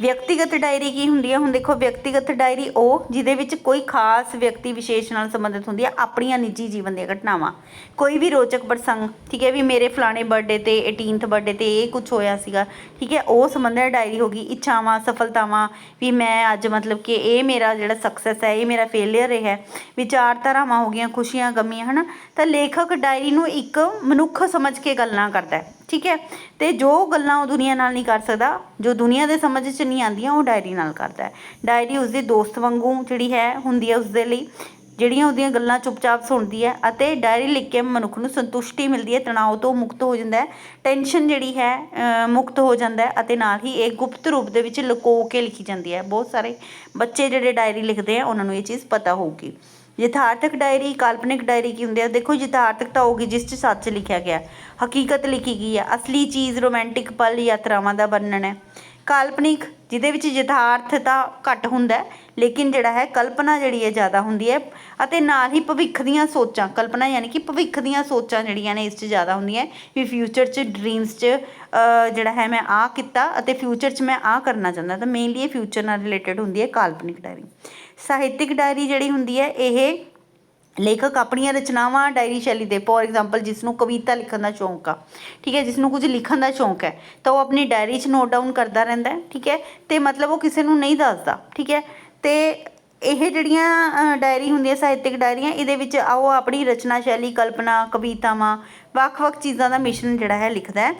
ਵਿਅਕਤੀਗਤ ਡਾਇਰੀ ਕੀ ਹੁੰਦੀ ਹੈ ਹੁਣ ਦੇਖੋ, ਵਿਅਕਤੀਗਤ ਡਾਇਰੀ ਉਹ ਜਿਹਦੇ ਵਿੱਚ ਕੋਈ ਖਾਸ ਵਿਅਕਤੀ ਵਿਸ਼ੇਸ਼ ਨਾਲ ਸੰਬੰਧਿਤ ਹੁੰਦੀ ਹੈ ਆਪਣੀਆਂ ਨਿੱਜੀ ਜੀਵਨ ਦੀਆਂ ਘਟਨਾਵਾਂ। ਕੋਈ ਵੀ ਰੋਚਕ ਪ੍ਰਸੰਗ, ਠੀਕ ਹੈ ਵੀ ਮੇਰੇ ਫਲਾਣੇ ਬਰਥਡੇ ਤੇ 18th ਬਰਥਡੇ ਤੇ ਇਹ ਕੁਝ ਹੋਇਆ ਸੀਗਾ, ਠੀਕ ਹੈ, ਉਹ ਸੰਬੰਧਿਤ ਡਾਇਰੀ ਹੋ ਗਈ, ਇੱਛਾਵਾਂ, ਸਫਲਤਾਵਾਂ, ਵੀ ਮੈਂ ਅੱਜ ਮਤਲਬ ਕਿ ਇਹ ਮੇਰਾ ਜਿਹੜਾ ਸਕਸੈਸ ਹੈ, ਇਹ ਮੇਰਾ ਫੇਲਿਅਰ ਰਿਹਾ ਹੈ। ਵਿਚਾਰਧਾਰਾਵਾਂ ਹੋ ਗਈਆਂ, ਖੁਸ਼ੀਆਂ ਗਮੀਆਂ, ਹਨਾ? ਤਾਂ ਲੇਖਕ ਡਾਇਰੀ ਨੂੰ ਇੱਕ ਮਨੁੱਖ ਸਮਝ ਕੇ ਗੱਲਾਂ ਕਰਦਾ ਹੈ। ਠੀਕ ਹੈ? ਤੇ ਜੋ ਗੱਲਾਂ ਉਹ ਦੁਨੀਆ ਨਾਲ ਨਹੀਂ ਕਰ ਸਕਦਾ, ਜੋ ਦੁਨੀਆ ਦੇ ਸਮਝ 'ਚ ਨਹੀਂ ਆਉਂਦੀਆਂ, ਉਹ ਡਾਇਰੀ ਨਾਲ ਕਰਦਾ ਹੈ। ਡਾਇਰੀ ਉਸਦੇ ਦੋਸਤ ਵਾਂਗੂ ਜਿਹੜੀ ਹੈ, ਹੁੰਦੀ ਹੈ ਉਸਦੇ ਲਈ, ਜਿਹੜੀਆਂ ਉਹਦੀਆਂ ਗੱਲਾਂ ਚੁੱਪਚਾਪ ਸੁਣਦੀ ਹੈ ਅਤੇ ਡਾਇਰੀ ਲਿਖ ਕੇ ਮਨੁੱਖ ਨੂੰ ਸੰਤੁਸ਼ਟੀ ਮਿਲਦੀ ਹੈ, ਤਣਾਅ ਤੋਂ ਮੁਕਤ ਹੋ ਜਾਂਦਾ ਹੈ, ਟੈਨਸ਼ਨ ਜਿਹੜੀ ਹੈ ਮੁਕਤ ਹੋ ਜਾਂਦਾ ਹੈ ਅਤੇ ਨਾਲ ਹੀ ਇਹ ਗੁਪਤ ਰੂਪ ਦੇ ਵਿੱਚ ਲੁਕੋ ਕੇ ਲਿਖੀ ਜਾਂਦੀ ਹੈ। ਬਹੁਤ ਸਾਰੇ ਬੱਚੇ ਜਿਹੜੇ ਡਾਇਰੀ ਲਿਖਦੇ ਆ, ਉਹਨਾਂ ਨੂੰ ਇਹ ਚੀਜ਼ ਪਤਾ ਹੋਊਗੀ। ਯਥਾਰਥਕ ਡਾਇਰੀ, ਕਾਲਪਨਿਕ ਡਾਇਰੀ ਕੀ ਹੁੰਦੀ ਹੈ ਦੇਖੋ ਯਥਾਰਥਕਤਾ ਹੋਗੀ ਜਿਸ 'ਚ ਸੱਚ ਲਿਖਿਆ ਗਿਆ। ਹਕੀਕਤ ਲਿਖੀ ਗਈ ਹੈ ਅਸਲੀ ਚੀਜ਼ ਰੋਮਾਂਟਿਕ ਪਲ ਯਾਤਰਾਵਾਂ ਦਾ ਵਰਣਨ ਹੈ। ਕਾਲਪਨਿਕ, ਜਿਹਦੇ ਵਿੱਚ ਯਥਾਰਥ ਤਾਂ ਘੱਟ ਹੁੰਦਾ ਲੇਕਿਨ ਜਿਹੜਾ ਹੈ, ਕਲਪਨਾ ਜਿਹੜੀ ਹੈ, ਜ਼ਿਆਦਾ ਹੁੰਦੀ ਹੈ ਅਤੇ ਨਾਲ ਹੀ ਭਵਿੱਖ ਦੀਆਂ ਸੋਚਾਂ, ਕਲਪਨਾ ਯਾਨੀ ਕਿ ਭਵਿੱਖ ਦੀਆਂ ਸੋਚਾਂ ਜਿਹੜੀਆਂ ਨੇ, ਇਸ 'ਚ ਜ਼ਿਆਦਾ ਹੁੰਦੀਆਂ ਵੀ ਫਿਊਚਰ 'ਚ ਡ੍ਰੀਮਸ 'ਚ ਜਿਹੜਾ ਹੈ, ਮੈਂ ਆਹ ਕੀਤਾ ਅਤੇ ਫਿਊਚਰ 'ਚ ਮੈਂ ਆਹ ਕਰਨਾ ਚਾਹੁੰਦਾ। ਤਾਂ ਮੇਨਲੀ ਇਹ ਫਿਊਚਰ ਨਾਲ ਰਿਲੇਟਡ ਹੁੰਦੀ ਹੈ ਕਾਲਪਨਿਕ ਡਾਇਰੀ। ਸਾਹਿਤਿਕ ਡਾਇਰੀ ਜਿਹੜੀ ਹੁੰਦੀ ਹੈ, ਇਹ ਲੇਖਕ ਆਪਣੀਆਂ ਰਚਨਾਵਾਂ ਡਾਇਰੀ ਸ਼ੈਲੀ ਦੇ ਫੋਰ ਐਗਜ਼ਾਮਪਲ ਜਿਸ ਨੂੰ ਕਵਿਤਾ ਲਿਖਣ ਦਾ ਸ਼ੌਂਕ ਆ, ਠੀਕ ਹੈ ਜਿਸ ਨੂੰ ਕੁਝ ਲਿਖਣ ਦਾ ਸ਼ੌਂਕ ਹੈ, ਤਾਂ ਉਹ ਆਪਣੀ ਡਾਇਰੀ 'ਚ ਨੋਟ ਡਾਊਨ ਕਰਦਾ ਰਹਿੰਦਾ ਹੈ, ਠੀਕ ਹੈ, ਤੇ ਮਤਲਬ ਉਹ ਕਿਸੇ ਨੂੰ ਨਹੀਂ ਦੱਸਦਾ, ਠੀਕ ਹੈ, ਤੇ ਇਹ ਜਿਹੜੀਆਂ ਡਾਇਰੀ ਹੁੰਦੀ ਹੈ ਸਾਹਿਤਿਕ ਡਾਇਰੀਆਂ, ਇਹਦੇ ਵਿੱਚ ਉਹ ਆਪਣੀ ਰਚਨਾ ਸ਼ੈਲੀ, ਕਲਪਨਾ, ਕਵਿਤਾਵਾਂ, ਵੱਖ-ਵੱਖ ਚੀਜ਼ਾਂ ਦਾ ਮਿਸ਼ਰਣ ਜਿਹੜਾ ਹੈ ਲਿਖਦਾ ਹੈ।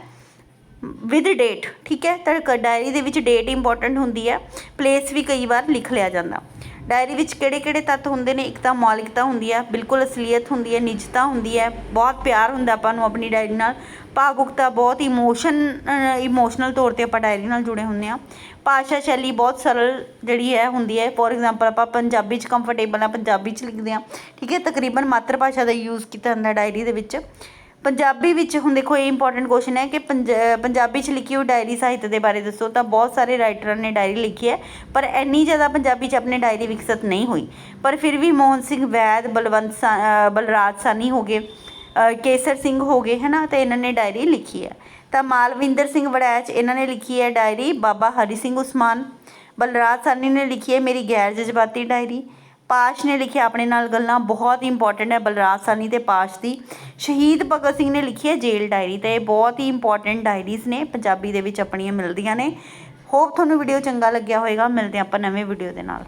ਵਿਦ ਡੇਟ ਠੀਕ ਹੈ? ਤਾਂ ਡਾਇਰੀ ਦੇ ਵਿੱਚ ਡੇਟ ਇੰਪੋਰਟੈਂਟ ਹੁੰਦੀ ਹੈ। ਪਲੇਸ ਵੀ ਕਈ ਵਾਰ ਲਿਖ ਲਿਆ ਜਾਂਦਾ। ਡਾਇਰੀ ਵਿੱਚ ਕਿਹੜੇ ਕਿਹੜੇ ਤੱਤ ਹੁੰਦੇ ਨੇ? ਇੱਕ ਤਾਂ ਮੌਲਿਕਤਾ ਹੁੰਦੀ ਹੈ, ਬਿਲਕੁਲ ਅਸਲੀਅਤ ਹੁੰਦੀ ਹੈ, ਨਿਜਤਾ ਹੁੰਦੀ ਹੈ, ਬਹੁਤ ਪਿਆਰ ਹੁੰਦਾ ਆਪਾਂ ਨੂੰ ਆਪਣੀ ਡਾਇਰੀ ਨਾਲ। ਭਾਵੁਕਤਾ ਬਹੁਤ ਇਮੋਸ਼ਨ ਇਮੋਸ਼ਨਲ ਤੌਰ ਤੇ ਆਪਾਂ ਡਾਇਰੀ ਨਾਲ ਜੁੜੇ ਹੁੰਦੇ ਆ ਭਾਸ਼ਾ ਸ਼ੈਲੀ ਬਹੁਤ ਸਰਲ ਜਿਹੜੀ ਹੈ, ਹੁੰਦੀ ਹੈ। ਫੋਰ ਐਗਜ਼ਾਮਪਲ ਆਪਾਂ ਪੰਜਾਬੀ 'ਚ ਕੰਫਰਟੇਬਲ ਆ, ਪੰਜਾਬੀ 'ਚ ਲਿਖਦੇ ਆ ਠੀਕ ਹੈ? ਤਕਰੀਬਨ ਮਾਤਰ ਭਾਸ਼ਾ ਦਾ ਯੂਜ਼ ਕੀਤਾ ਹੁੰਦਾ ਡਾਇਰੀ ਦੇ ਵਿੱਚ। ਪੰਜਾਬੀ ਵਿੱਚ ਹੁਣ ਦੇਖੋ ਇਹ ਇੰਪੋਰਟੈਂਟ ਕੁਐਸਚਨ ਹੈ ਕਿ ਪੰਜ- ਪੰਜਾਬੀ 'ਚ ਲਿਖੀ ਹੋਈ ਡਾਇਰੀ ਸਾਹਿਤ ਦੇ ਬਾਰੇ ਦੱਸੋ ਤਾਂ ਬਹੁਤ ਸਾਰੇ ਰਾਈਟਰਾਂ ਨੇ ਡਾਇਰੀ ਲਿਖੀ ਹੈ, ਪਰ ਇੰਨੀ ਜ਼ਿਆਦਾ ਪੰਜਾਬੀ 'ਚ ਆਪਣੀ ਡਾਇਰੀ ਵਿਕਸਿਤ ਨਹੀਂ ਹੋਈ। ਪਰ ਫਿਰ ਵੀ ਮੋਹਨ ਸਿੰਘ ਵੈਦ, ਬਲਵੰਤ ਸਾ- ਬਲਰਾਜ ਸਾਨੀ ਹੋ ਗਏ ਕੇਸਰ ਸਿੰਘ ਹੋ ਗਏ ਹੈ ਨਾ ਤੇ ਇਹਨਾਂ ਨੇ ਡਾਇਰੀ ਲਿਖੀ ਹੈ। ਤਾਂ ਮਾਲਵਿੰਦਰ ਸਿੰਘ ਵੜੈਚ, ਇਹਨਾਂ ਨੇ ਲਿਖੀ ਹੈ ਡਾਇਰੀ ਬਾਬਾ ਹਰੀ ਸਿੰਘ ਉਸਮਾਨ, ਬਲਰਾਜ ਸਾਨੀ ਨੇ ਲਿਖੀ ਹੈ ਮੇਰੀ ਗੈਰ ਜਜ਼ਬਾਤੀ ਡਾਇਰੀ ਪਾਸ਼ ਨੇ ਲਿਖਿਆ, ਆਪਣੇ ਨਾਲ ਗੱਲਾਂ ਬਹੁਤ ਇੰਪੋਰਟੈਂਟ ਹੈ ਬਲਰਾਜ ਸਾਨੀ ਤੇ ਪਾਸ਼ ਦੀ। ਸ਼ਹੀਦ ਭਗਤ ਸਿੰਘ ਨੇ ਲਿਖੀ ਹੈ ਜੇਲ ਡਾਇਰੀ ਤੇ, ਇਹ ਬਹੁਤ ਹੀ ਇੰਪੋਰਟੈਂਟ ਡਾਇਰੀਜ਼ ਨੇ, ਪੰਜਾਬੀ ਦੇ ਵਿੱਚ ਆਪਣੀਆਂ ਮਿਲਦੀਆਂ ਨੇ। ਹੋਪ ਤੁਹਾਨੂੰ ਵੀਡੀਓ ਚੰਗਾ ਲੱਗਿਆ ਹੋਵੇਗਾ ਮਿਲਦੇ ਹਾਂ ਆਪਾਂ ਨਵੇਂ ਵੀਡੀਓ ਦੇ ਨਾਲ।